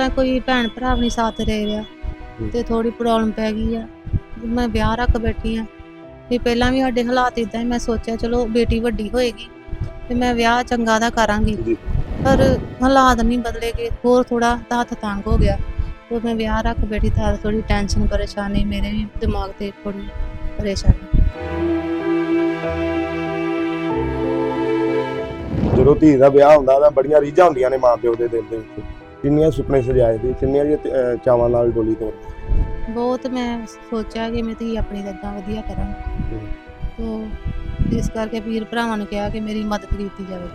ਤਰ੍ਹਾਂ ਕੋਈ ਭੈਣ ਭਰਾ ਵੀ ਨਹੀਂ ਸਾਥ ਦੇ ਰਿਹਾ ਤੇ ਥੋੜੀ ਪ੍ਰੋਬਲਮ ਪੈ ਗਈ ਆ। ਮੈਂ ਵਿਆਹ ਰੱਖ ਬੈਠੀ ਆ। ਤੇ ਪਹਿਲਾਂ ਵੀ ਸਾਡੇ ਹਾਲਾਤ ਇਦਾਂ ਹੀ ਮੈਂ ਸੋਚਿਆ ਚਲੋ ਬੇਟੀ ਵੱਡੀ ਹੋਏਗੀ ਤੇ ਮੈਂ ਵਿਆਹ ਚੰਗਾ ਦਾ ਕਰਾਂਗੀ। ਪਰ ਹਾਲਾਤ ਨਹੀਂ ਬਦਲੇਗੇ ਹੋਰ ਥੋੜਾ ਹੱਥ ਤੰਗ ਹੋ ਗਿਆ। ਤੇ ਮੈਂ ਵਿਆਹ ਰੱਖ ਬੈਠੀ ਤਾਂ ਥੋੜੀ ਟੈਨਸ਼ਨ ਪਰੇਸ਼ਾਨੀ ਮੇਰੇ ਵੀ ਦਿਮਾਗ ਤੇ ਥੋੜੀ ਪਰੇਸ਼ਾਨੀ। ਜਦੋਂ ਧੀ ਦਾ ਵਿਆਹ ਹੁੰਦਾ ਤਾਂ ਬੜੀਆਂ ਰੀਝਾਂ ਹੁੰਦੀਆਂ ਨੇ ਮਾਂ ਪਿਓ ਦੇ ਦਿਲ ਦੇ ਵਿੱਚ। ਕਿੰਨੀਆਂ ਸੁਪਨੇ ਸਜਾਏ ਸੀ ਕਿੰਨੀਆਂ ਜੀ ਚਾਵਾਂ ਨਾਲ ਡੋਲੀ ਤੋਰ ਬਹੁਤ ਮੈਂ ਸੋਚਿਆ ਕਿ ਮੈਂ ਧੀ ਆਪਣੀ ਏਦਾਂ ਵਧੀਆ ਕਰਾਂ। ਤੋ ਇਸ ਕਰਕੇ ਵੀਰ ਭਰਾਵਾਂ ਨੂੰ ਕਿਹਾ ਕਿ ਮੇਰੀ ਮਦਦ ਕੀਤੀ ਜਾਵੇ।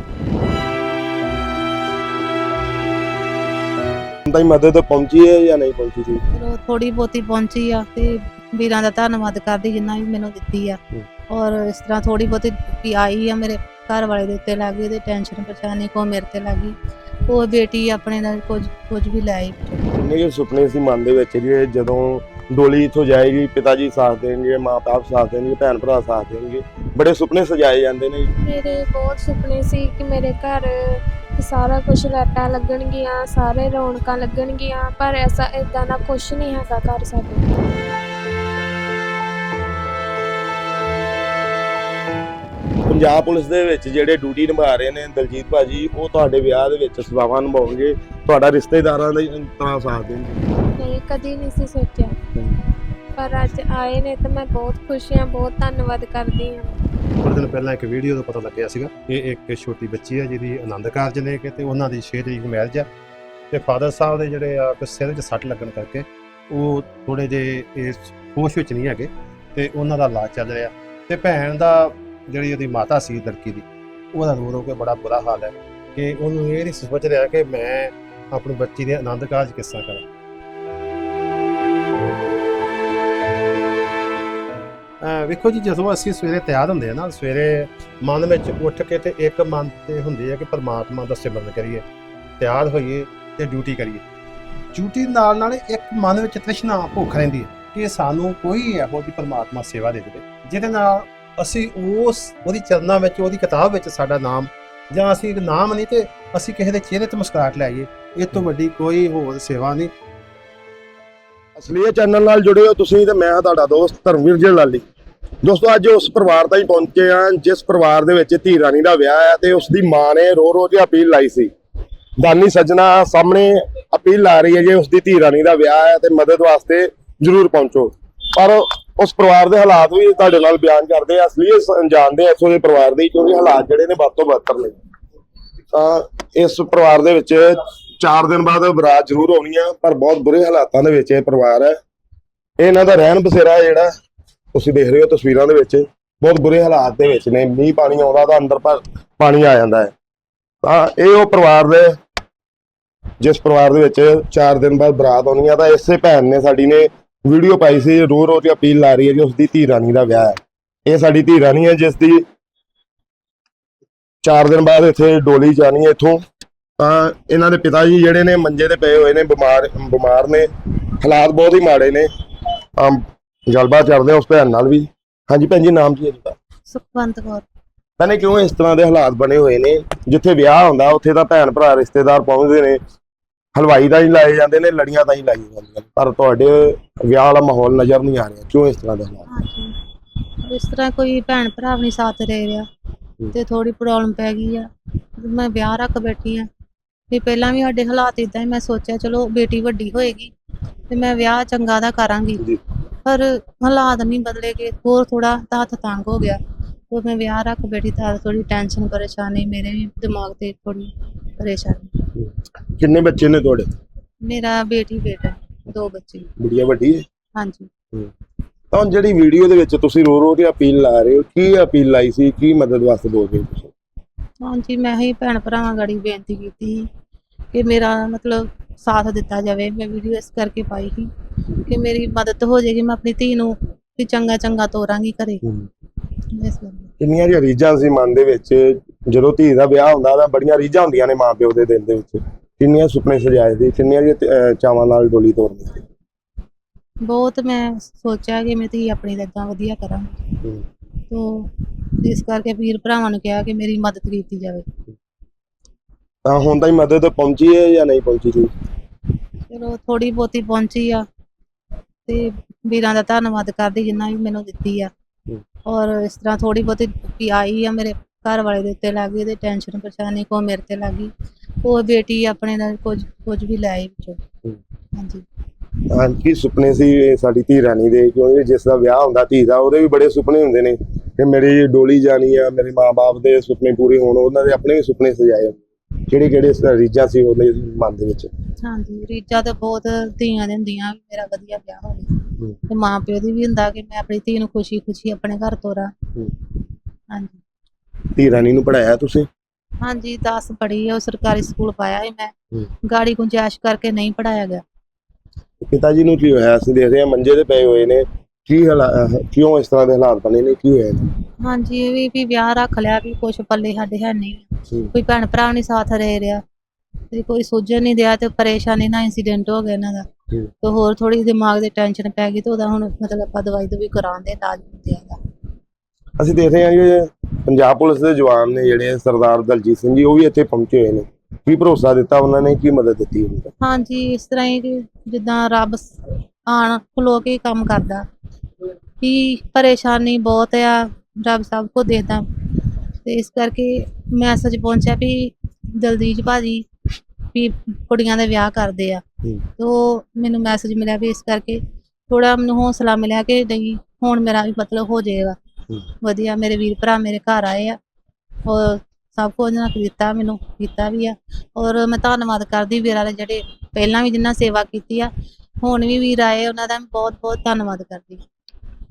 ਤਾਈ ਮਦਦ ਪਹੁੰਚੀ ਹੈ ਜਾਂ ਨਹੀਂ ਪਹੁੰਚੀ ਸੀ? ਚਲੋ ਥੋੜੀ ਬਹੁਤੀ ਪਹੁੰਚੀ ਆ ਤੇ ਵੀਰਾਂ ਦਾ ਧੰਨਵਾਦ ਕਰਦੀ ਜਿੰਨਾ ਵੀ ਮੈਨੂੰ ਦਿੱਤੀ ਆ। ਔਰ ਇਸ ਤਰ੍ਹਾਂ ਥੋੜੀ ਬਹੁਤੀ ਆਈ ਆ ਮੇਰੇ ਘਰ ਵਾਲੇ ਦੇ ਉੱਤੇ ਲੱਗ ਤੇ ਟੈਨਸ਼ਨ ਪਰੇਸ਼ਾਨੀ ਕੋ ਮੇਰੇ ਤੇ ਲੱਗ ਉਹ ਬੇਟੀ ਆਪਣੇ ਨਾਲ ਕੁਝ ਕੁਝ ਵੀ ਲੈ ਆਈ। ਕਿੰਨੇ ਕੁ ਸੁਪਨੇ ਸੀ ਮਨ ਦੇ ਵਿੱਚ ਜਿਹੜੇ ਜਦੋਂ ਡੋਲੀ ਇਥੋਂ ਜਾਏਗੀ ਪਿਤਾ ਜੀ ਸਾਥ ਦੇਣਗੇ ਮਾਂ ਬਾਪ ਸਾਥ ਦੇਣਗੇ ਭੈਣ ਭਰਾ ਸਾਥ ਦੇਣਗੇ। ਬੜੇ ਸੁਪਨੇ ਸਜਾਏ ਜਾਂਦੇ ਨੇ। ਮੇਰੇ ਬਹੁਤ ਸੁਪਨੇ ਸੀ ਕਿ ਮੇਰੇ ਘਰ ਸਾਰਾ ਕੁਝ ਲਾਈਟਾਂ ਲੱਗਣਗੀਆਂ ਸਾਰੇ ਰੌਣਕਾਂ ਲੱਗਣਗੀਆਂ ਪਰ ਐਸਾ ਇਦਾਂ ਦਾ ਕੁਝ ਨਹੀਂ ਹੈਗਾ ਘਰ ਸਾਡੇ ਪੰਜਾਬ ਪੁਲਿਸ ਦੇ ਵਿੱਚ ਜਿਹੜੇ ਡਿਊਟੀ ਨਿਭਾ ਰਹੇ ਨੇ ਦਲਜੀਤ ਭਾਜੀ ਉਹ ਤੁਹਾਡੇ ਵਿਆਹ ਦੇ ਵਿੱਚ ਸੇਵਾਵਾਂ ਨਿਭਾਉਣਗੇ ਤੁਹਾਡਾ ਰਿਸ਼ਤੇਦਾਰਾਂ ਦਾ ਤਰ੍ਹਾਂ ਸਾਥ ਦੇਣਗੇ। ਨਹੀਂ ਕਦੀ ਨਹੀਂ ਸੀ ਸੋਚਿਆ। ਪਰ ਅੱਜ ਆਏ ਨੇ ਤਾਂ ਮੈਂ ਬਹੁਤ ਖੁਸ਼ ਹਾਂ ਬਹੁਤ ਧੰਨਵਾਦ ਕਰਦੀ ਹਾਂ। ਥੋੜੇ ਦਿਨ ਪਹਿਲਾਂ ਇੱਕ ਵੀਡੀਓ ਤੋਂ ਪਤਾ ਲੱਗਿਆ ਸੀਗਾ। ਇਹ ਇੱਕ ਛੋਟੀ ਬੱਚੀ ਹੈ ਜਿਹਦੀ ਆਨੰਦ ਕਾਰਜ ਨੇ ਕਿ ਤੇ ਉਹਨਾਂ ਦੀ 6 ਤਰੀਕ ਮੈਰਿਜ ਹੈ ਤੇ ਫਾਦਰ ਸਾਹਿਬ ਦੇ ਜਿਹੜੇ ਆ ਕੋਈ ਸਿਰ 'ਚ ਸੱਟ ਲੱਗਣ ਕਰਕੇ ਉਹ ਥੋੜੇ ਜੇ ਇਸ ਹੋਸ਼ ਵਿੱਚ ਨਹੀਂ ਹੈਗੇ ਤੇ ਉਹਨਾਂ ਦਾ ਇਲਾਜ ਚੱਲ ਰਿਹਾ। ਤੇ ਭੈਣ ਦਾ ਜਿਹੜੀ ਉਹਦੀ ਮਾਤਾ ਸੀ ਲੜਕੀ ਦੀ, ਉਹਦਾ ਰੋ ਰੋ ਕੇ ਬੜਾ ਬੁਰਾ ਹਾਲ ਹੈ ਕਿ ਉਹਨੂੰ ਇਹ ਨਹੀਂ ਸੋਚ ਰਿਹਾ ਕਿ ਮੈਂ ਆਪਣੀ ਬੱਚੀ ਦੇ ਆਨੰਦ ਕਾਰਜ ਕਿਸ ਤਰ੍ਹਾਂ ਕਰਾਂ। ਵੇਖੋ ਜੀ, ਜਦੋਂ ਅਸੀਂ ਸਵੇਰੇ ਤਿਆਰ ਹੁੰਦੇ ਆ ਨਾ, ਸਵੇਰੇ ਮਨ ਵਿੱਚ ਉੱਠ ਕੇ ਤੇ ਇੱਕ ਮਨ ਤੇ ਹੁੰਦੀ ਹੈ ਕਿ ਪਰਮਾਤਮਾ ਦਾ ਸਿਮਰਨ ਕਰੀਏ, ਤਿਆਰ ਹੋਈਏ ਤੇ ਡਿਊਟੀ ਕਰੀਏ। ਡਿਊਟੀ ਨਾਲ ਨਾਲ ਇੱਕ ਮਨ ਵਿੱਚ ਤ੍ਰਿਸ਼ਨਾ ਭੁੱਖ ਰਹਿੰਦੀ ਹੈ ਕਿ ਸਾਨੂੰ ਕੋਈ ਇਹੋ ਜਿਹੀ ਪਰਮਾਤਮਾ ਸੇਵਾ ਦੇ ਦੇਵੇ, ਜਿਹਦੇ ਨਾਲ ਅਸੀਂ ਉਸ ਉਹਦੀ ਚਰਨਾਂ ਵਿੱਚ ਉਹਦੀ ਕਿਤਾਬ ਵਿੱਚ ਸਾਡਾ ਨਾਮ ਜਾਂ ਅਸੀਂ ਇੱਕ ਨਾਮ ਨਹੀਂ ਤੇ ਅਸੀਂ ਕਿਸੇ ਦੇ ਚਿਹਰੇ ਤੇ ਮੁਸਕਰਾਹਟ ਲੈ ਆਈਏ। ਇਹ ਤੋਂ ਵੱਡੀ ਕੋਈ ਹੋਰ ਸੇਵਾ ਨਹੀਂ। ਅਸਲੀਏ ਚੈਨਲ ਨਾਲ ਜੁੜੇ ਹੋ ਤੁਸੀਂ ਤੇ ਮੈਂ ਤੁਹਾਡਾ ਦੋਸਤ ਧਰਮਵੀਰ ਜਲਾਲੀ। ਦੋਸਤੋ ਅੱਜ ਉਸ ਪਰਿਵਾਰ ਤਾਈਂ ਪਹੁੰਚੇ ਆ ਜਿਸ ਪਰਿਵਾਰ ਦੇ ਵਿੱਚ ਧੀ ਰਾਣੀ ਦਾ ਵਿਆਹ ਹੈ ਤੇ ਉਸ ਦੀ ਮਾਂ ਨੇ ਰੋ ਰੋ ਕੇ ਅਪੀਲ ਲਾਈ ਸੀ। ਦਾਨੀ ਸੱਜਣਾ ਸਾਹਮਣੇ ਅਪੀਲ ਲਾ ਰਹੀ ਹੈ ਜੇ ਉਸ ਦੀ ਧੀ ਰਾਣੀ ਦਾ ਵਿਆਹ ਹੈ ਤੇ ਮਦਦ ਵਾਸਤੇ ਜ਼ਰੂਰ ਪਹੁੰਚੋ। ਪਰ ਉਸ ਪਰਿਵਾਰ ਦੇ ਹਾਲਾਤ ਵੀ ਤੁਹਾਡੇ ਨਾਲ ਬਿਆਨ ਕਰਦੇ ਆ, ਅਸਲੀ ਜਾਣਦੇ ਆ ਇੱਥੋਂ ਦੇ ਪਰਿਵਾਰ ਦੇ ਕਿਉਂਕਿ ਹਾਲਾਤ ਜਿਹੜੇ ਨੇ ਵੱਧ ਤੋਂ ਬੱਤਰ ਨੇ। ਤਾਂ ਇਸ ਪਰਿਵਾਰ ਦੇ ਵਿੱਚ 4 ਦਿਨ ਬਾਅਦ ਬਰਾਤ ਜ਼ਰੂਰ ਆਉਣੀ ਆ, ਪਰ ਬਹੁਤ ਬੁਰੇ ਹਾਲਾਤਾਂ ਦੇ ਵਿੱਚ ਇਹ ਪਰਿਵਾਰ ਹੈ। ਇਹਨਾਂ ਦਾ ਰਹਿਣ ਬਸੇਰਾ ਜਿਹੜਾ, ਤੁਸੀਂ ਦੇਖ ਰਹੇ ਹੋ ਤਸਵੀਰਾਂ ਦੇ ਵਿੱਚ। ਬਹੁਤ ਬੁਰੇ ਹਾਲਾਤ ਦੇ ਵਿੱਚ ਨੇ, ਮੀਂਹ ਪਾਣੀ ਆਉਂਦਾ ਤਾਂ ਅੰਦਰ ਪਾਣੀ ਆ ਜਾਂਦਾ ਹੈ। ਤਾਂ ਇਹ ਉਹ ਪਰਿਵਾਰ ਦੇ ਜਿਸ ਪਰਿਵਾਰ ਦੇ ਵਿੱਚ 4 ਦਿਨ ਬਾਅਦ ਬਰਾਤ ਆਉਣੀ ਆ, ਤਾਂ ਇਸੇ ਭੈਣ ਨੇ ਸਾਡੀ ਨੇ ਵੀਡੀਓ ਪਾਈ ਸੀ ਰੋ ਰੋ ਕੇ ਅਪੀਲ ਲਾ ਰਹੀ ਹੈ ਕਿ ਉਸ ਦੀ ਧੀ ਰਾਣੀ ਦਾ ਵਿਆਹ ਹੈ। ਇਹ ਸਾਡੀ ਧੀ ਰਾਣੀ ਹੈ ਜਿਸ ਦੀ 4 ਦਿਨ ਬਾਅਦ ਇੱਥੇ ਡੋਲੀ ਜਾਣੀ ਹੈ ਇੱਥੋਂ। ਤਾਂ ਇਹਨਾਂ ਦੇ ਪਿਤਾ ਜੀ ਜਿਹੜੇ ਨੇ ਮੰਜੇ ਤੇ ਪਏ ਹੋਏ ਨੇ ਬਿਮਾਰ ਬਿਮਾਰ ਨੇ ਹਾਲਾਤ ਬਹੁਤ ਹੀ ਮਾੜੇ ਨੇ। ਤਾਂ ਗੱਲਬਾਤ ਕਰਦੇ ਉਸ ਭੈਣ ਨਾਲ ਵੀ। ਹਾਂਜੀ ਭੈਣ ਜੀ ਨਾਮ ਕੀ ਹੈ ਤੁਹਾਡਾ? ਸੁਖਵੰਤ ਕੌਰ। ਭੈਣੇ ਕਿਉਂ ਇਸ ਤਰ੍ਹਾਂ ਦੇ ਹਾਲਾਤ ਬਣੇ ਹੋਏ ਨੇ? ਜਿੱਥੇ ਵਿਆਹ ਹੁੰਦਾ ਉੱਥੇ ਤਾਂ ਭੈਣ ਭਰਾ ਰਿਸ਼ਤੇਦਾਰ ਪਹੁੰਚਦੇ ਨੇ। ਹਲਵਾਈ ਤਾਂ ਹੀ ਲਾਏ ਜਾਂਦੇ ਨੇ ਲੜੀਆਂ ਤਾਂ ਹੀ ਲਾਈ ਜਾਂਦੀਆਂ ਨੇ। ਪਰ ਤੁਹਾਡੇ ਵਿਆਹ ਵਾਲਾ ਮਾਹੌਲ ਨਜ਼ਰ ਨਹੀਂ ਆ ਰਿਹਾ ਕਿਉਂ ਇਸ ਤਰ੍ਹਾਂ ਦੇ ਹਾਲਾਤ? ਹਾਂਜੀ। ਇਸ ਤਰ੍ਹਾਂ ਕੋਈ ਭੈਣ ਭਰਾ ਵੀ ਨਹੀਂ ਸਾਥ ਦੇ ਰਿਹਾ ਤੇ ਥੋੜੀ ਪ੍ਰੋਬਲਮ ਪੈ ਗਈ ਆ। ਮੈਂ ਵਿਆਹ ਰੱਖ ਬੈਠੀ ਆ। ਤੇ ਪਹਿਲਾਂ ਵੀ ਸਾਡੇ ਹਾਲਾਤ ਇਦਾਂ ਹੀ ਮੈਂ ਸੋਚਿਆ ਚਲੋ ਬੇਟੀ ਵੱਡੀ ਹੋਏਗੀ ਤੇ ਮੈਂ ਵਿਆਹ ਚੰਗਾ ਦਾ ਕਰਾਂਗੀ। ਜੀ। ਪਰ ਹਾਲਾਤ ਨਹੀਂ ਬਦਲੇਗੇ ਹੋਰ ਥੋੜਾ ਹੱਥ ਤੰਗ ਹੋ ਗਿਆ। ਤੇ ਮੈਂ ਵਿਆਹ ਰੱਖ ਬੈਠੀ ਤਾਂ ਥੋੜੀ ਟੈਨਸ਼ਨ ਪਰੇਸ਼ਾਨੀ ਮੇਰੇ ਵੀ ਦਿਮਾਗ ਤੇ ਥੋੜੀ ਪਰੇਸ਼ਾਨੀ। ਕਿੰਨੇ ਬੱਚੇ ਨੇ ਤੁਹਾਡੇ? ਮੇਰਾ ਬੇਟੀ ਬੇਟਾ ਦੋ ਬੱਚੇ। ਗੁੜੀਆ ਵੱਡੀ ਹੈ? ਹਾਂਜੀ। ਤਾਂ ਹੁਣ ਜਿਹੜੀ ਵੀਡੀਓ ਦੇ ਵਿੱਚ ਤੁਸੀਂ ਰੋ ਰੋ ਕੇ ਅਪੀਲ ਲਾ ਰਹੇ ਹੋ ਕੀ ਅਪੀਲ ਲਾਈ ਸੀ ਕੀ ਮਦਦ ਵਾਸਤੇ ਬੋਲ ਰਹੇ ਹੋ ਤੁਸੀਂ ਹਾਂਜੀ ਮੈਂ ਹੀ ਭੈਣ ਭਰਾਵਾਂ ਗੜੀ ਬੇਨਤੀ ਕੀਤੀ ਸੀ ਕਿ ਮੇਰਾ ਮਤਲਬ ਸਾਥ ਦਿੱਤਾ ਜਾਵੇ ਮੈਂ ਵੀਡੀਓ ਇਸ ਕਰਕੇ ਪਾਈ ਸੀ ਕਿ ਮੇਰੀ ਮਦਦ ਹੋ ਜਾਏਗੀ ਮੈਂ ਆਪਣੀ ਧੀ ਨੂੰ ਵੀ ਚੰਗਾ ਚੰਗਾ ਤੋਰਾਂਗੀ ਘਰੇ। ਇਸ ਕਰਕੇ। ਕਿੰਨੀਆਂ ਜਿਹੀਆਂ ਰੀਝਾਂ ਸੀ ਮਨ ਦੇ ਵਿੱਚ? ਜਦੋਂ ਧੀ ਦਾ ਵਿਆਹ ਹੁੰਦਾ ਤਾਂ ਬੜੀਆਂ ਰੀਝਾਂ ਹੁੰਦੀਆਂ ਨੇ ਮਾਪਿਓ ਦੇ ਦਿਲ ਦੇ ਵਿੱਚ। ਕਿੰਨੀਆਂ ਸੁਪਨੇ ਸਜਾਏ ਸੀ ਕਿੰਨੀਆਂ ਜਿਹੀਆਂ ਚਾਵਾਂ ਨਾਲ ਡੋਲੀ ਤੋਰਨੀ ਸੀ। ਬਹੁਤ ਮੈਂ ਸੋਚਿਆ ਕਿ ਮੈਂ ਧੀ ਆਪਣੀ ਦਾ ਵਧੀਆ ਕਰਾਂਗੀ ਹੂੰ। ਤੋ ਇਸ ਕਰਕੇ ਵੀਰ ਭਰਾਵਾਂ ਨੂੰ ਕਿਹਾ ਕਿ ਮੇਰੀ ਮਦਦ ਕੀਤੀ ਜਾਵੇ। ਤਾਂ ਹੁਣ ਤਾਈ ਮਦਦ ਪਹੁੰਚੀ ਹੈ ਜਾਂ ਨਹੀਂ ਪਹੁੰਚੀ ਸੀ ਚਲੋ ਥੋੜੀ ਬਹੁਤੀ ਪਹੁੰਚੀ ਆ। ਤੇ ਵੀਰਾਂ ਦਾ ਧੰਨਵਾਦ ਕਰਦੀ ਜਿੰਨਾ ਵੀ ਮੈਨੂੰ ਦਿੱਤੀ ਆ। ਹੂੰ। ਔਰ ਇਸ ਤਰ੍ਹਾਂ ਥੋੜੀ ਬਹੁਤੀ ਵੀ ਆਈ ਆ ਮੇਰੇ ਘਰ ਵਾਲੇ ਦੇ ਉੱਤੇ ਲੱਗ ਗਈ ਤੇ ਟੈਨਸ਼ਨ ਪਰੇਸ਼ਾਨੀ ਕੋ ਮੇਰੇ ਤੇ ਲੱਗ ਗਈ ਉਹ ਬੇਟੀ ਆਪਣੇ ਨਾਲ ਕੁਝ ਕੁਝ ਵੀ ਲੈ ਆਈ ਵਿੱਚੋਂ। ਹਾਂਜੀ ਹਾਂ ਕੀ ਸੁਪਨੇ ਸੀ ਸਾਡੀ ਧੀ ਰਾਣੀ ਦੇ ਕਿਉਂਕਿ ਜਿਸ ਦਾ ਵਿਆਹ ਹੁੰਦਾ ਧੀ ਦਾ ਉਹਦੇ ਵੀ ਬੜੇ ਸੁਪਨੇ ਹੁੰਦੇ ਨੇ ਕਿ ਮੇਰੀ ਡੋਲੀ ਜਾਣੀ ਆ ਮੇਰੇ ਮਾਪੇ ਦੇ ਸੁਪਨੇ ਪੂਰੇ ਹੋਣ ਉਹਨਾਂ ਦੇ ਆਪਣੇ ਵੀ ਸੁਪਨੇ ਸਜਾਏ ਕਿਹੜੇ ਕਿਹੜੇ ਰੀਝਾਂ ਸੀ ਉਹਦੇ ਮਨ ਦੇ ਵਿੱਚ ਹਾਂਜੀ ਰੀਚਾ ਤਾਂ ਬਹੁਤ ਧੀਆਂ ਦੇ ਹੁੰਦੀਆਂ ਮੇਰਾ ਵਧੀਆ ਵਿਆਹ ਹੋਵੇ। ਤੇ ਮਾਂ ਪਿਓ ਦੀ ਵੀ ਹੁੰਦਾ ਕਿ ਮੈਂ ਆਪਣੀ ਧੀ ਨੂੰ ਖੁਸ਼ੀ ਖੁਸ਼ੀ ਆਪਣੇ ਘਰ ਤੋਰਾਂ। ਹਾਂਜੀ। ਧੀ ਰਾਣੀ ਨੂੰ ਪੜਾਇਆ ਤੁਸੀਂ? ਹਾਂਜੀ 10 ਪੜ੍ਹੀ ਆ ਉਹ ਸਰਕਾਰੀ ਸਕੂਲ ਪਾਇਆ ਸੀ ਮੈਂ। ਗਾੜੀ ਗੁੰਜਾਇਸ਼ ਕਰਕੇ ਨਹੀਂ ਪੜਾਇਆ ਗਿਆ। ਪਿਤਾ ਜੀ ਨੂੰ ਕੀ ਹੋਇਆ? ਅਸੀਂ ਦੇਖ ਰਹੇ ਹਾਂ ਮੰਜੇ ਤੇ ਪਏ ਹੋਏ ਨੇ। ਕੀ ਕਿਉਂ ਇਸ ਤਰ੍ਹਾਂ ਦੇ ਹਾਲਾਤ ਬਣੇ ਨੇ? ਕੀ ਹੋਇਆ? ਹਾਂਜੀ ਇਹ ਵੀ ਵੀ ਵਿਆਹ ਰੱਖ ਲਿਆ ਵੀ ਕੁਛ ਪੱਲੇ ਸਾਡੇ ਹੈ ਨਹੀਂ? ਕੋਈ ਭੈਣ ਭਰਾ ਨਹੀਂ ਸਾਥ ਰਹਿ ਰਿਹਾ। ਤੇ ਕੋਈ ਸੁਝਣ ਨਹੀਂ ਦਿਆ ਤੇ ਪਰੇਸ਼ਾਨੀ ਨਾਲ ਇੰਸੀਡੈਂਟ ਹੋ ਗਿਆ ਇਹਨਾਂ ਦਾ। ਤੇ ਹੋਰ ਥੋੜੀ ਦਿਮਾਗ ਦੇ ਟੈਨਸ਼ਨ ਪੈ ਗਈ ਤੇ ਉਹਦਾ ਹੁਣ ਮਤਲਬ ਆਪਾਂ ਦਵਾਈ ਦਵਾਈ ਕਰਾਉਂਦੇ ਇਲਾਜ ਹੁੰਦੇ ਦਾ ਅਸੀਂ ਦੇਖ ਰਹੇ ਹਾਂ ਕਿ ਪੰਜਾਬ ਪੁਲਿਸ ਦੇ ਜਵਾਨ ਨੇ ਜਿਹੜੇ ਸਰਦਾਰ ਦਲਜੀਤ ਸਿੰਘ ਜੀ ਉਹ ਵੀ ਇੱਥੇ ਪਹੁੰਚੇ ਹੋਏ ਨੇ। ਕੀ ਭਰੋਸਾ ਦਿੱਤਾ ਉਹਨਾਂ ਨੇ ਕੀ ਮਦਦ ਦਿੱਤੀ ਉਹਨਾਂ ਨੂੰ? ਹਾਂਜੀ ਇਸ ਤਰ੍ਹਾਂ ਹੀ ਕਿ ਜਿੱਦਾਂ ਰੱਬ ਆਣ ਖਲੋ ਕੇ ਕੰਮ ਕਰਦਾ। ਕਿ ਪਰੇਸ਼ਾਨੀ ਬਹੁਤ ਆ ਰੱਬ ਸਭ ਕੁਝ ਦੇਖਦਾ। ਤੇ ਇਸ ਕਰਕੇ ਮੈਸੇਜ ਪਹੁੰਚਿਆ ਵੀ ਦਲਜੀਤ ਭਾਜੀ ਵੀ ਕੁੜੀਆਂ ਦੇ ਵਿਆਹ ਕਰਦੇ ਆ। ਤੇ ਉਹ ਮੈਨੂੰ ਮੈਸੇਜ ਮਿਲਿਆ ਵੀ ਇਸ ਕਰਕੇ ਥੋੜਾ ਮੈਨੂੰ ਹੌਸਲਾ ਮਿਲਿਆ ਕਿ ਨਹੀਂ ਹੁਣ ਮੇਰਾ ਵੀ ਮਤਲਬ ਹੋ ਜਾਏਗਾ। ਵਧੀਆ ਮੇਰੇ ਵੀਰ ਭਰਾ ਮੇਰੇ ਘਰ ਆਏ ਆ। ਔਰ ਸਭ ਕੁਝ ਉਹਨਾਂ ਨੇ ਦਿੱਤਾ ਮੈਨੂੰ ਕੀਤਾ ਵੀ ਆ। ਔਰ ਮੈਂ ਧੰਨਵਾਦ ਕਰਦੀ ਵੀਰਾਂ ਦੇ ਜਿਹੜੇ ਪਹਿਲਾਂ ਵੀ ਜਿੰਨਾ ਸੇਵਾ ਕੀਤੀ ਆ ਹੁਣ ਵੀ ਵੀਰ ਆਏ ਉਹਨਾਂ ਦਾ ਮੈਂ ਬਹੁਤ ਬਹੁਤ ਧੰਨਵਾਦ ਕਰਦੀ।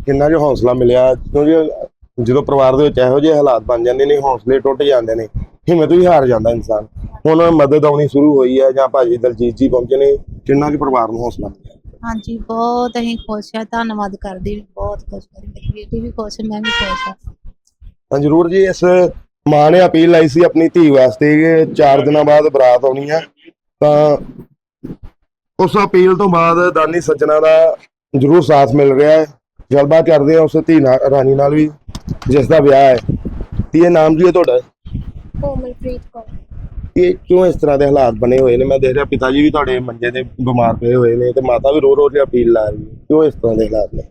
ਕਿੰਨਾ ਜੋ ਹੌਸਲਾ ਮਿਲਿਆ? ਕਿਉਂਕਿ ਜਦੋਂ ਪਰਿਵਾਰ ਦੇ ਵਿੱਚ ਇਹੋ ਜਿਹੇ ਹਾਲਾਤ ਬਣ ਜਾਂਦੇ ਨੇ ਹੌਸਲੇ ਟੁੱਟ ਜਾਂਦੇ ਨੇ। ਹਿੰਮਤ ਵੀ ਹਾਰ ਜਾਂਦਾ ਇਨਸਾਨ। ਹੁਣ ਮਦਦ ਆਉਣੀ ਸ਼ੁਰੂ ਹੋਈ ਹੈ ਜਾਂ ਭਾਜੀ ਦਲਜੀਤ ਜੀ ਪਹੁੰਚੇ ਨੇ ਕਿੰਨਾ ਕੁ ਪਰਿਵਾਰ ਨੂੰ ਹੌਸਲਾ ਮਿਲਿਆ। ਹਾਂਜੀ ਬਹੁਤ ਅਸੀਂ ਖੁਸ਼ ਆ ਧੰਨਵਾਦ ਕਰਦੀ ਹਾਂ, ਬਹੁਤ ਖੁਸ਼ ਹਾਂ। ਮੇਰੀ ਬੇਟੀ ਵੀ ਖੁਸ਼ ਮੈਂ ਵੀ ਖੁਸ਼ ਹਾਂ। ਤਾਂ ਜ਼ਰੂਰ ਜੀ ਇਸ ਮਾਂ ਨੇ ਅਪੀਲ ਲਾਈ ਸੀ ਆਪਣੀ ਧੀ ਵਾਸਤੇ ਕਿ 4 ਦਿਨਾਂ ਬਾਅਦ ਬਰਾਤ ਆਉਣੀ ਹੈ। ਤਾਂ ਉਸ ਅਪੀਲ ਤੋਂ ਬਾਅਦ ਦਾਨੀ ਸੱਜਣਾ ਦਾ ਜ਼ਰੂਰ ਸਾਥ ਮਿਲ ਰਿਹਾ ਹੈ। ਗੱਲਬਾਤ ਕਰਦੇ ਹਾਂ ਉਸ ਧੀ ਨਾਲ ਰਾਣੀ ਨਾਲ ਵੀ ਜਿਸ ਦਾ ਵਿਆਹ ਹੈ। ਤੇ ਇਹ ਨਾਮ ਜੀ ਹੈ ਤੁਹਾਡਾ? ਕੋਮਲਪ੍ਰੀਤ ਕੌਰ। ਇਹ ਕਿਉਂ ਇਸ ਤਰ੍ਹਾਂ ਦੇ ਹਾਲਾਤ ਬਣੇ ਹੋਏ ਨੇ? ਮੈਂ ਦੇਖ ਰਿਹਾ ਪਿਤਾ ਜੀ ਵੀ ਤੁਹਾਡੇ ਮੰਜੇ ਤੇ ਬਿਮਾਰ ਪਏ ਹੋਏ ਨੇ ਤੇ ਮਾਤਾ ਵੀ ਰੋ ਰੋ ਕੇ ਅਪੀਲ ਲਾ ਰਹੀ ਹੈ। ਕਿਉਂ ਇਸ ਤਰ੍ਹਾਂ ਦੇ ਹਾਲਾਤ ਨੇ?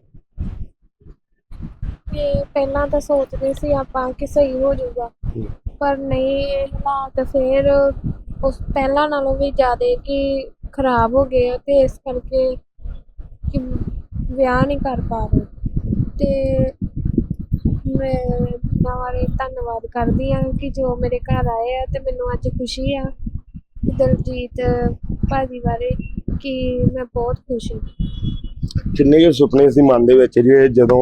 ਤੇ ਪਹਿਲਾਂ ਤਾਂ ਸੋਚਦੇ ਸੀ ਆਪਾਂ ਕਿ ਸਹੀ ਹੋ ਜਾਊਗਾ। ਪਰ ਨਹੀਂ ਇਹ ਹਾਲਾਤ ਫਿਰ ਉਸ ਪਹਿਲਾਂ ਨਾਲੋਂ ਵੀ ਜ਼ਿਆਦਾ ਕਿ ਖਰਾਬ ਹੋ ਗਏ ਆ ਤੇ ਇਸ ਕਰਕੇ ਕਿ ਵਿਆਹ ਨਹੀਂ ਕਰ ਪਾ ਰਹੇ। ਤੇ ਮੈਂ ਇਹਨਾਂ ਬਾਰੇ ਧੰਨਵਾਦ ਕਰਦੀ ਹਾਂ ਕਿ ਜੋ ਮੇਰੇ ਘਰ ਆਏ ਆ ਤੇ ਮੈਨੂੰ ਅੱਜ ਖੁਸ਼ੀ ਆ ਦਲਜੀਤ ਭਾਜੀ ਬਾਰੇ ਕਿ ਮੈਂ ਬਹੁਤ ਖੁਸ਼ ਹਾਂ। ਕਿੰਨੇ ਕੁ ਸੁਪਨੇ ਸੀ ਮਨ ਦੇ ਵਿੱਚ ਜਿਹੜੇ ਜਦੋਂ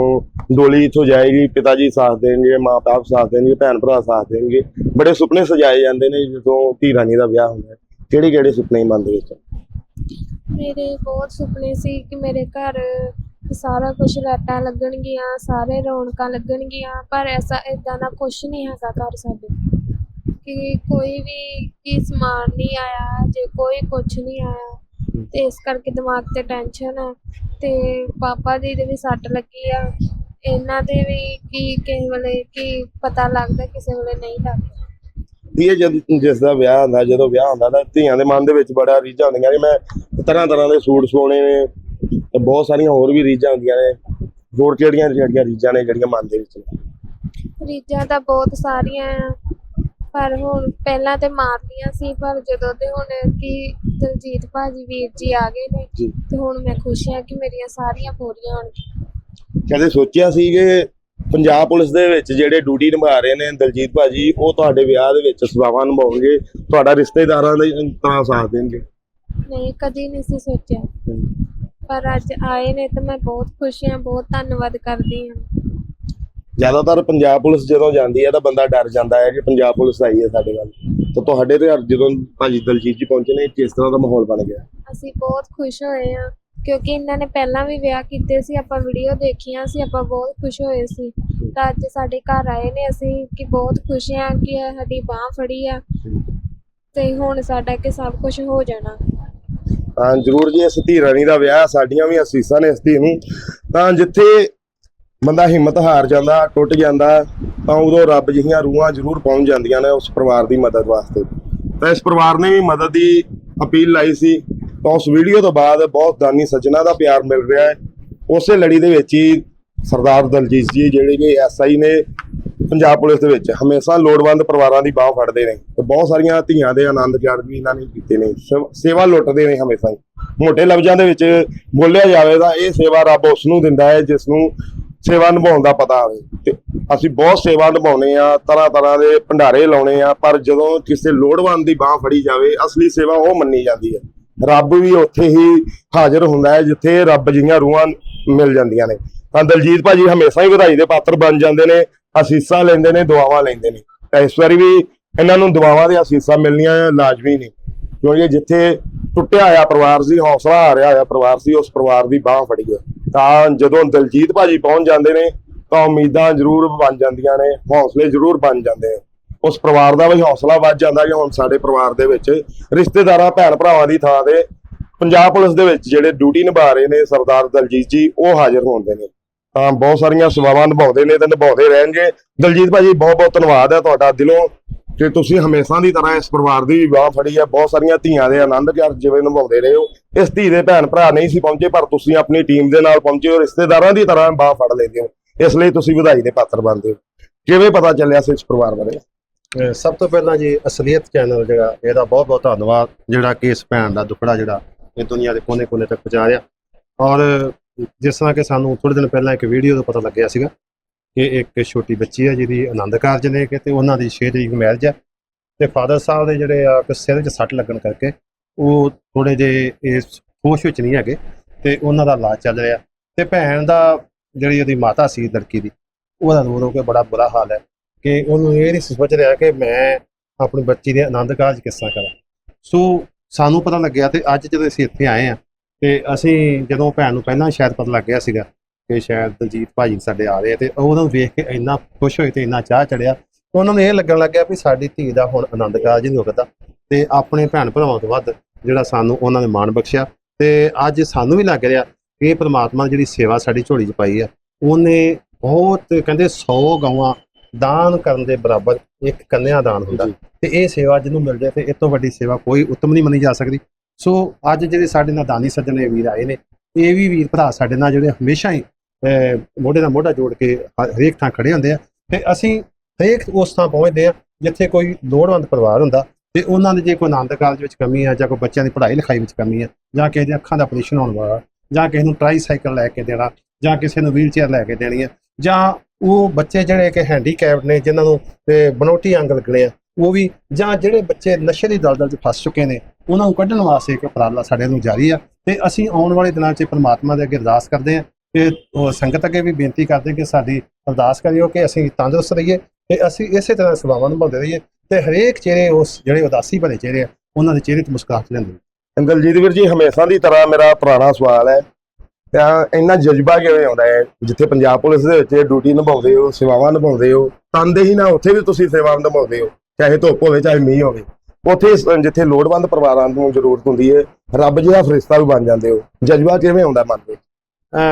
ਡੋਲੀ ਇੱਥੋਂ ਜਾਏਗੀ ਪਿਤਾ ਜੀ ਸਾਥ ਦੇਣਗੇ ਮਾਪੇ ਸਾਥ ਦੇਣਗੇ ਭੈਣ ਭਰਾ ਸਾਥ ਦੇਣਗੇ ਬੜੇ ਸੁਪਨੇ ਸਜਾਏ ਜਾਂਦੇ ਨੇ ਜਦੋਂ ਧੀ ਰਾਣੀ ਦਾ ਵਿਆਹ ਹੁੰਦਾ ਕਿਹੜੇ ਕਿਹੜੇ ਸੁਪਨੇ ਮਨ ਦੇ ਵਿੱਚ? ਮੇਰੇ ਬਹੁਤ ਸੁਪਨੇ ਸੀ ਕਿ ਮੇਰੇ ਘਰ ਸਾਰਾ ਕੁਝ ਲਾਈਟਾਂ ਲੱਗਣਗੀਆਂ, ਸਾਰੇ ਰੌਣਕਾਂ ਲੱਗਣਗੀਆਂ, ਪਰ ਐਸਾ ਇਦਾਂ ਦਾ ਕੁਝ ਨਹੀਂ ਹੈਗਾ ਘਰ ਸਾਡੇ। ਕਿ ਕੋਈ ਵੀ, ਕੀ ਸਮਾਨ ਨਹੀਂ ਆਇਆ, ਜੇ ਕੋਈ ਕੁਝ ਨਹੀਂ ਆਇਆ, ਤੇ ਇਸ ਕਰਕੇ ਦਿਮਾਗ ਤੇ ਟੈਨਸ਼ਨ ਹੈ ਤੇ ਪਾਪਾ ਜੀ ਦੇ ਵੀ ਸੱਟ ਲੱਗੀ ਆ। ਇਹਨਾਂ ਦੇ ਵੀ ਕੀ ਕਿਸੇ ਵੇਲੇ, ਕੀ ਪਤਾ ਲੱਗਦਾ ਕਿਸੇ ਵੇਲੇ ਨਹੀਂ ਲੱਗਦਾ। ਵੀ ਜਦ ਜਿਸ ਦਾ ਵਿਆਹ ਹੁੰਦਾ, ਜਦੋਂ ਵਿਆਹ ਹੁੰਦਾ, ਤਾਂ ਧੀਆਂ ਦੇ ਮਨ ਦੇ ਵਿੱਚ ਬੜਾ ਰੀਝਾਂ ਹੁੰਦੀਆਂ ਨੇ। ਮੈਂ ਤਰ੍ਹਾਂ ਤਰ੍ਹਾਂ ਦੇ ਸੂਟ ਸਵਾਉਣੇ ਨੇ ਤੇ ਬਹੁਤ ਸਾਰੀਆਂ ਹੋਰ ਵੀ ਰੀਝਾਂ ਹੁੰਦੀਆਂ ਨੇ। ਹੋਰ ਕਿਹੜੀਆਂ ਜਿਹੜੀਆਂ ਰੀਝਾਂ ਨੇ ਜਿਹੜੀਆਂ ਮਨ ਦੇ ਵਿੱਚ ਨੇ? ਰੀਝਾਂ ਤਾਂ ਬਹੁਤ ਸਾਰੀਆਂ ਆ ਪਰ ਹੁਣ ਪਹਿਲਾਂ ਤੇ ਮਾਰਦੀਆਂ ਸੀ ਪਰ ਜਦੋਂ ਤੇ ਹੁਣ ਕਿ ਦਲਜੀਤ ਭਾਜੀ ਵੀਰ ਜੀ ਆ ਗਏ ਨੇ ਜੀ। ਤੇ ਹੁਣ ਮੈਂ ਖੁਸ਼ ਹਾਂ ਕਿ ਮੇਰੀਆਂ ਸਾਰੀਆਂ ਪੂਰੀਆਂ ਹੋਣਗੀਆਂ ਕਦੇ ਸੋਚਿਆ ਸੀ ਕਿ ਪੰਜਾਬ ਪੁਲਿਸ ਦੇ ਵਿੱਚ ਜਿਹੜੇ ਡਿਊਟੀ ਨਿਭਾ ਰਹੇ ਨੇ ਦਲਜੀਤ ਭਾਜੀ ਉਹ ਤੁਹਾਡੇ ਵਿਆਹ ਦੇ ਵਿੱਚ ਸੇਵਾਵਾਂ ਨਿਭਾਉਣਗੇ ਤੁਹਾਡਾ ਰਿਸ਼ਤੇਦਾਰਾਂ ਦੇ ਤਰ੍ਹਾਂ ਸਾਥ ਦੇਣਗੇ? ਨਹੀਂ ਕਦੀ ਨਹੀਂ ਸੀ ਸੋਚਿਆ। ਪਰ ਅੱਜ ਆਏ ਨੇ ਤੇ ਮੈਂ ਬਹੁਤ ਖੁਸ਼ ਹਾਂ ਬਹੁਤ ਧੰਨਵਾਦ ਕਰਦੀ ਹਾਂ। ਜ਼ਿਆਦਾਤਰ ਪੰਜਾਬ ਪੁਲਿਸ ਜਦੋਂ ਜਾਂਦੀ ਹੈ ਤਾਂ ਬੰਦਾ ਡਰ ਜਾਂਦਾ ਹੈ ਕਿ ਪੰਜਾਬ ਪੁਲਿਸ ਆਈ ਹੈ ਸਾਡੇ ਵੱਲ। ਤਾਂ ਤੁਹਾਡੇ ਤੇ ਘਰ ਜਦੋਂ ਭਾਜੀ ਦਲਜੀਤ ਜੀ ਪਹੁੰਚੇ ਨੇ ਕਿਸ ਤਰ੍ਹਾਂ ਦਾ ਮਾਹੌਲ ਬਣ ਗਿਆ? ਅਸੀਂ ਬਹੁਤ ਖੁਸ਼ ਹੋਏ ਹਾਂ ਕਿਉਂਕਿ ਇਹਨਾਂ ਨੇ ਪਹਿਲਾਂ ਵੀ ਵਿਆਹ ਕੀਤੇ ਸੀ ਆਪਾਂ ਵੀਡੀਓ ਦੇਖੀਆਂ ਸੀ ਆਪਾਂ ਬਹੁਤ ਖੁਸ਼ ਹੋਏ ਸੀ। ਤਾਂ ਅੱਜ ਸਾਡੇ ਘਰ ਆਏ ਨੇ ਅਸੀਂ ਕਿ ਬਹੁਤ ਖੁਸ਼ ਹਾਂ ਕਿ ਸਾਡੀ ਬਾਹ ਫੜੀ ਆ। ਤੇ ਹੁਣ ਸਾਡਾ ਕਿ ਸਭ ਕੁਝ ਹੋ ਜਾਣਾ। ਹਾਂ ਜਰੂਰ ਜੀ, ਇਸ ਧੀ ਰਾਣੀ ਦਾ ਵਿਆਹ, ਸਾਡੀਆਂ ਵੀ ਅਸੀਸਾਂ ਨੇ ਇਸ ਧੀ ਨੂੰ। ਤਾਂ ਜਿੱਥੇ ਬੰਦਾ ਹਿੰਮਤ ਹਾਰ ਜਾਂਦਾ, ਟੁੱਟ ਜਾਂਦਾ, ਤਾਂ ਉਦੋਂ ਰੱਬ ਜਿਹੀਆਂ ਰੂਹਾਂ ਜ਼ਰੂਰ ਪਹੁੰਚ ਜਾਂਦੀਆਂ ਨੇ ਉਸ ਪਰਿਵਾਰ ਦੀ ਮਦਦ ਵਾਸਤੇ। ਤਾਂ ਇਸ ਪਰਿਵਾਰ ਨੇ ਵੀ ਮਦਦ ਦੀ ਅਪੀਲ ਲਾਈ ਸੀ। ਤਾਂ ਉਸ ਵੀਡੀਓ ਤੋਂ ਬਾਅਦ ਬਹੁਤ ਦਾਨੀ ਸੱਜਣਾ ਦਾ ਪਿਆਰ ਮਿਲ ਰਿਹਾ ਹੈ। ਉਸੇ ਲੜੀ ਦੇ ਵਿੱਚ ਹੀ ਸਰਦਾਰ ਦਲਜੀਤ ਜੀ, ਜਿਹੜੇ ਕਿ ਐਸਆਈ ਨੇ ਪੰਜਾਬ ਪੁਲਿਸ ਦੇ ਵਿੱਚ ਹਮੇਸ਼ਾ ਲੋੜਵੰਦ ਪਰਿਵਾਰਾਂ ਦੀ ਬਾਹ ਫੜਦੇ ਨੇ ਤੇ ਬਹੁਤ ਸਾਰੀਆਂ ਧੀਆਂ ਦੇ ਆਨੰਦ ਕਾਰਜ ਵੀ ਇਹਨਾਂ ਨੇ ਕੀਤੇ ਨੇ, ਸੇਵ- ਸੇਵਾ ਲੁੱਟਦੇ ਨੇ ਹਮੇਸ਼ਾ ਹੀ। ਮੋਟੇ ਲਫ਼ਜ਼ਾਂ ਦੇ ਵਿੱਚ ਬੋਲਿਆ ਜਾਵੇ ਤਾਂ ਇਹ ਸੇਵਾ ਰੱਬ ਉਸ ਨੂੰ ਦਿੰਦਾ ਹੈ ਜਿਸ ਨੂੰ ਸੇਵਾ ਨਿਭਾਉਣ ਦਾ ਪਤਾ ਹੋਵੇ। ਤੇ ਅਸੀਂ ਬਹੁਤ ਸੇਵਾ ਨਿਭਾਉਨੇ ਆ ਤਰ੍ਹਾਂ ਤਰ੍ਹਾਂ ਦੇ ਭੰਡਾਰੇ ਲਾਉਣੇ ਆ, ਪਰ ਜਦੋਂ ਕਿਸੇ ਲੋੜਵੰਦ ਦੀ ਬਾਹ ਫੜੀ ਜਾਵੇ, ਅਸਲੀ ਸੇਵਾ ਉਹ ਮੰਨੀ ਜਾਂਦੀ ਹੈ। ਰੱਬ ਵੀ ਉੱਥੇ ਹੀ ਹਾਜ਼ਰ ਹੁੰਦਾ ਹੈ, ਜਿੱਥੇ ਰੱਬ ਜੀਆਂ ਰੂਹਾਂ ਮਿਲ ਜਾਂਦੀਆਂ ਨੇ। ਤਾਂ ਦਲਜੀਤ ਭਾਜੀ ਹਮੇਸ਼ਾ ਹੀ ਵਧਾਈ ਦੇ ਪਾਤਰ ਬਣ ਜਾਂਦੇ ਨੇ ਅਸੀਸਾਂ ਲੈਂਦੇ ਨੇ, ਦੁਆਵਾਂ ਲੈਂਦੇ ਨੇ। ਤਾਂ ਇਸ ਵਾਰੀ ਵੀ ਇਹਨਾਂ ਨੂੰ ਦੁਆਵਾਂ ਦੇ ਅਸੀਸਾਂ ਮਿਲਣੀਆਂ ਲਾਜ਼ਮੀ ਨੇ। ਕਿਉਂਕਿ ਜਿੱਥੇ ਟੁੱਟਿਆ ਹੋਇਆ ਪਰਿਵਾਰ ਸੀ, ਹੌਸਲਾ ਆ ਰਿਹਾ ਹੋਇਆ ਪਰਿਵਾਰ ਸੀ, ਉਸ ਪਰਿਵਾਰ ਦੀ ਬਾਹ ਫੜੀ ਹੈ ਤਾਂ ਜਦੋਂ ਦਲਜੀਤ ਭਾਜੀ ਪਹੁੰਚ ਜਾਂਦੇ ਨੇ, ਤਾਂ ਉਮੀਦਾਂ ਜ਼ਰੂਰ ਬਣ ਜਾਂਦੀਆਂ ਨੇ, ਹੌਸਲੇ ਜ਼ਰੂਰ ਬਣ ਜਾਂਦੇ ਨੇ। ਉਸ ਪਰਿਵਾਰ ਦਾ ਵੀ ਹੌਸਲਾ ਵੱਧ ਜਾਂਦਾ ਕਿ ਹੁਣ ਸਾਡੇ ਪਰਿਵਾਰ ਦੇ ਵਿੱਚ ਰਿਸ਼ਤੇਦਾਰਾਂ ਭੈਣ ਭਰਾਵਾਂ ਦੀ ਥਾਂ ਤੇ ਪੰਜਾਬ ਪੁਲਿਸ ਦੇ ਵਿੱਚ ਜਿਹੜੇ ਡਿਊਟੀ ਨਿਭਾ ਰਹੇ ਨੇ ਸਰਦਾਰ ਦਲਜੀਤ ਜੀ, ਉਹ ਹਾਜ਼ਰ ਹੁੰਦੇ ਨੇ। ਤਾਂ ਬਹੁਤ ਸਾਰੀਆਂ ਸੇਵਾਵਾਂ ਨਿਭਾਉਂਦੇ ਨੇ ਤੇ ਨਿਭਾਉਂਦੇ ਰਹਿਣਗੇ। ਦਲਜੀਤ ਭਾਜੀ, ਬਹੁਤ ਬਹੁਤ ਧੰਨਵਾਦ ਹੈ ਤੁਹਾਡਾ ਦਿਲੋਂ। ਕਿ ਤੁਸੀਂ ਹਮੇਸ਼ਾ ਦੀ ਤਰ੍ਹਾਂ ਇਸ ਪਰਿਵਾਰ ਦੀ ਵੀ ਬਾਹ ਫੜੀ ਹੈ। ਬਹੁਤ ਸਾਰੀਆਂ ਧੀਆਂ ਦੇ ਆਨੰਦ ਕਰ ਜਿਵੇਂ ਨਿਭਾਉਂਦੇ ਰਹੇ ਹੋ। ਇਸ ਧੀ ਦੇ ਭੈਣ ਭਰਾ ਨਹੀਂ ਸੀ ਪਹੁੰਚੇ, ਪਰ ਤੁਸੀਂ ਆਪਣੀ ਟੀਮ ਦੇ ਨਾਲ ਪਹੁੰਚੇ ਹੋ। ਰਿਸ਼ਤੇਦਾਰਾਂ ਦੀ ਤਰ੍ਹਾਂ ਬਾਹ ਫੜ ਲੈਂਦੇ ਹੋ। ਇਸ ਲਈ ਤੁਸੀਂ ਵਧਾਈ ਦੇ ਪਾਤਰ ਬਣਦੇ ਹੋ। ਕਿਵੇਂ ਪਤਾ ਚੱਲਿਆ ਸੀ ਇਸ ਪਰਿਵਾਰ ਬਾਰੇ? ਸਭ ਤੋਂ ਪਹਿਲਾਂ ਜੀ, ਅਸਲੀਅਤ ਚੈਨਲ ਜਿਹੜਾ, ਇਹਦਾ ਬਹੁਤ ਬਹੁਤ ਧੰਨਵਾਦ। ਜਿਹੜਾ ਕਿ ਇਸ ਭੈਣ ਦਾ ਦੁੱਖੜਾ ਜਿਹੜਾ ਇਹ ਦੁਨੀਆ ਦੇ ਕੋਨੇ-ਕੋਨੇ ਤੱਕ ਪਹੁੰਚਾ ਰਿਹਾ। ਔਰ ਜਿਸ ਤਰ੍ਹਾਂ ਕਿ ਸਾਨੂੰ ਥੋੜੇ ਦਿਨ ਪਹਿਲਾਂ ਇੱਕ ਵੀਡੀਓ ਤੋਂ ਪਤਾ ਲੱਗਿਆ ਸੀਗਾ ਕਿ ਇੱਕ ਛੋਟੀ ਬੱਚੀ ਹੈ ਜਿਹਦੀ ਆਨੰਦ ਕਾਰਜ ਨੇ ਕਿ ਤੇ ਉਹਨਾਂ ਦੀ 6 ਤਰੀਕ ਮੈਰਿਜ ਹੈ ਤੇ ਫਾਦਰ ਸਾਹਿਬ ਦੇ ਜਿਹੜੇ ਆ ਕਿ ਸਿਰ 'ਚ ਸੱਟ ਲੱਗਣ ਕਰਕੇ ਉਹ ਥੋੜੇ ਜੇ ਇਸ ਹੋਸ਼ ਵਿੱਚ ਨਹੀਂ ਹੈਗੇ ਤੇ ਉਹਨਾਂ ਦਾ ਇਲਾਜ ਚੱਲ ਰਿਹਾ ਤੇ ਭੈਣ ਦਾ ਜਿਹੜੀ ਉਹਦੀ ਮਾਤਾ ਸੀ ਲੜਕੀ ਦੀ, ਉਹਦਾ ਰੋ ਰੋ ਕੇ ਬੜਾ ਬੁਰਾ ਹਾਲ ਹੈ ਕਿ ਉਹਨੂੰ ਇਹ ਨਹੀਂ ਸੋਚ ਰਿਹਾ ਕਿ ਮੈਂ ਆਪਣੀ ਬੱਚੀ ਦੇ ਆਨੰਦ ਕਾਰਜ ਕਿਸ ਤਰ੍ਹਾਂ ਕਰਾਂ। ਸੋ ਸਾਨੂੰ ਪਤਾ ਲੱਗਿਆ ਤੇ ਅੱਜ ਜਦੋਂ ਅਸੀਂ ਇੱਥੇ ਆਏ ਆ ਤੇ ਅਸੀਂ ਜਦੋਂ ਭੈਣ ਨੂੰ ਪਹਿਲਾਂ ਸ਼ਾਇਦ ਪਤਾ ਲੱਗ ਗਿਆ ਸੀਗਾ ਕਿ ਸ਼ਾਇਦ ਦਲਜੀਤ ਭਾਜੀ ਸਾਡੇ ਆ ਰਹੇ ਆ ਤੇ ਉਹਨਾਂ ਨੂੰ ਵੇਖ ਕੇ ਇੰਨਾ ਖੁਸ਼ ਹੋਏ ਤੇ ਇੰਨਾ ਚਾਹ ਚੜਿਆ ਉਹਨਾਂ ਨੂੰ ਇਹ ਲੱਗਣ ਲੱਗਿਆ ਵੀ ਸਾਡੀ ਧੀ ਦਾ ਹੁਣ ਆਨੰਦ ਕਾਰਜ ਨਹੀਂ ਰੁਕਦਾ ਤੇ ਆਪਣੇ ਭੈਣ ਭਰਾਵਾਂ ਤੋਂ ਵੱਧ ਜਿਹੜਾ ਸਾਨੂੰ ਉਹਨਾਂ ਨੇ ਮਾਣ ਬਖਸ਼ਿਆ ਤੇ ਅੱਜ ਸਾਨੂੰ ਵੀ ਲੱਗ ਰਿਹਾ ਕਿ ਇਹ ਪ੍ਰਮਾਤਮਾ ਜਿਹੜੀ ਸੇਵਾ ਸਾਡੀ ਝੋਲੀ 'ਚ ਪਾਈ ਆ ਉਹਨੇ ਬਹੁਤ ਕਹਿੰਦੇ 100 ਗਾਵਾਂ ਦਾਨ ਕਰਨ ਦੇ ਬਰਾਬਰ ਇੱਕ ਕੰਨਿਆ ਦਾਨ ਹੁੰਦਾ ਤੇ ਇਹ ਸੇਵਾ ਜਿਹਨੂੰ ਮਿਲ ਜਾਏ ਤੇ ਇਸ ਤੋਂ ਵੱਡੀ ਸੇਵਾ ਕੋਈ ਉੱਤਮ ਨਹੀਂ ਮੰਨੀ ਜਾ ਸਕਦੀ। ਸੋ ਅੱਜ ਜਿਹੜੇ ਸਾਡੇ ਨਾਲ ਦਾਨੀ ਸੱਜਣੇ ਵੀਰ ਆਏ ਨੇ, ਇਹ ਵੀ ਵੀਰ ਭਰਾ ਸਾਡੇ ਨਾਲ ਜਿਹੜੇ ਹਮੇਸ਼ਾ ਹੀ ਮੋਢੇ ਨਾਲ ਮੋਢਾ ਜੋੜ ਕੇ ਹਰੇਕ ਥਾਂ ਖੜੇ ਹੁੰਦੇ ਆ ਤੇ ਅਸੀਂ ਹਰੇਕ ਉਸ ਥਾਂ ਪਹੁੰਚਦੇ ਆ ਜਿੱਥੇ ਕੋਈ ਲੋੜਵੰਦ ਪਰਿਵਾਰ ਹੁੰਦਾ ਤੇ ਉਹਨਾਂ ਦੇ ਜੇ ਕੋਈ ਆਨੰਦ ਕਾਲਜ ਵਿੱਚ ਕਮੀ ਆ ਜਾਂ ਕੋਈ ਬੱਚਿਆਂ ਦੀ ਪੜ੍ਹਾਈ ਲਿਖਾਈ ਵਿੱਚ ਕਮੀ ਆ ਜਾਂ ਕਿਸੇ ਦੀਆਂ ਅੱਖਾਂ ਦਾ ਆਪਰੇਸ਼ਨ ਹੋਣ ਵਾਲਾ ਜਾਂ ਕਿਸੇ ਨੂੰ ਟ੍ਰਾਈਸਾਈਕਲ ਲੈ ਕੇ ਦੇਣਾ ਜਾਂ ਕਿਸੇ ਨੂੰ ਵੀਲਚੇਅਰ ਲੈ ਕੇ ਦੇਣੀ ਆ ਜਾਂ ਉਹ ਬੱਚੇ ਜਿਹੜੇ ਕਿ ਹੈਂਡੀਕੈਪਡ ਨੇ ਜਿਨ੍ਹਾਂ ਨੂੰ ਤੇ ਬਨੋਟੀ ਅੰਗ ਲੱਗਣੇ ਆ ਉਹ ਵੀ ਜਾਂ ਜਿਹੜੇ ਬੱਚੇ ਨਸ਼ੇ ਦੀ ਦਲਦਲ 'ਚ ਫਸ ਚੁੱਕੇ ਨੇ ਉਹਨਾਂ ਨੂੰ ਕੱਢਣ ਵਾਸਤੇ ਇੱਕ ਉਪਰਾਲਾ ਸਾਡੇ ਨੂੰ ਜਾਰੀ ਆ ਤੇ ਅਸੀਂ ਆਉਣ ਵਾਲੇ ਦਿਨਾਂ 'ਚ ਪ੍ਰਮਾਤਮਾ ਦੇ ਅੱਗੇ ਅਰਦਾਸ ਕਰਦੇ ਹਾਂ ਤੇ ਸੰਗਤ ਅੱਗੇ ਵੀ ਬੇਨਤੀ ਕਰਦੇ ਕਿ ਸਾਡੀ ਅਰਦਾਸ ਕਰਿਓ ਕਿ ਅਸੀਂ ਤੰਦਰੁਸਤ ਰਹੀਏ ਤੇ ਅਸੀਂ ਇਸੇ ਤਰ੍ਹਾਂ ਸੇਵਾਵਾਂ ਨਿਭਾਉਂਦੇ ਰਹੀਏ ਤੇ ਹਰੇਕ ਚਿਹਰੇ ਉਸ ਜਿਹੜੇ ਉਦਾਸੀ ਭਰੇ ਚਿਹਰੇ ਆ, ਉਹਨਾਂ ਦੇ ਚਿਹਰੇ ਤੇ ਮੁਸਕਰਾਹਟ ਲੈਂਦੇ ਦਲਜੀਤ ਵੀਰ ਜੀ, ਹਮੇਸ਼ਾ ਦੀ ਤਰ੍ਹਾਂ ਮੇਰਾ ਪੁਰਾਣਾ ਸਵਾਲ ਹੈ। ਤਾਂ ਇੰਨਾ ਜਜ਼ਬਾ ਕਿਵੇਂ ਆਉਂਦਾ ਹੈ? ਜਿੱਥੇ ਪੰਜਾਬ ਪੁਲਿਸ ਦੇ ਵਿੱਚ ਡਿਊਟੀ ਨਿਭਾਉਂਦੇ ਹੋ, ਸੇਵਾਵਾਂ ਨਿਭਾਉਂਦੇ ਹੋ, ਤੰਦੇ ਹੀ ਨਾ ਉੱਥੇ ਵੀ ਤੁਸੀਂ ਸੇਵਾ ਨਿਭਾਉਂਦੇ ਹੋ, ਚਾਹੇ ਧੁੱਪ ਹੋਵੇ, ਚਾਹੇ ਮੀਂਹ ਹੋਵੇ। ਉੱਥੇ ਜਿੱਥੇ ਲੋੜਵੰਦ ਪਰਿਵਾਰਾਂ ਨੂੰ ਜ਼ਰੂਰਤ ਹੁੰਦੀ ਹੈ, ਰੱਬ ਜਿਹਾ ਫਰਿਸ਼ਤਾ ਵੀ ਬਣ ਜਾਂਦੇ ਹੋ। ਜਜ਼ਬਾ ਕਿਵੇਂ ਆਉਂਦਾ ਮਨ ਵਿੱਚ?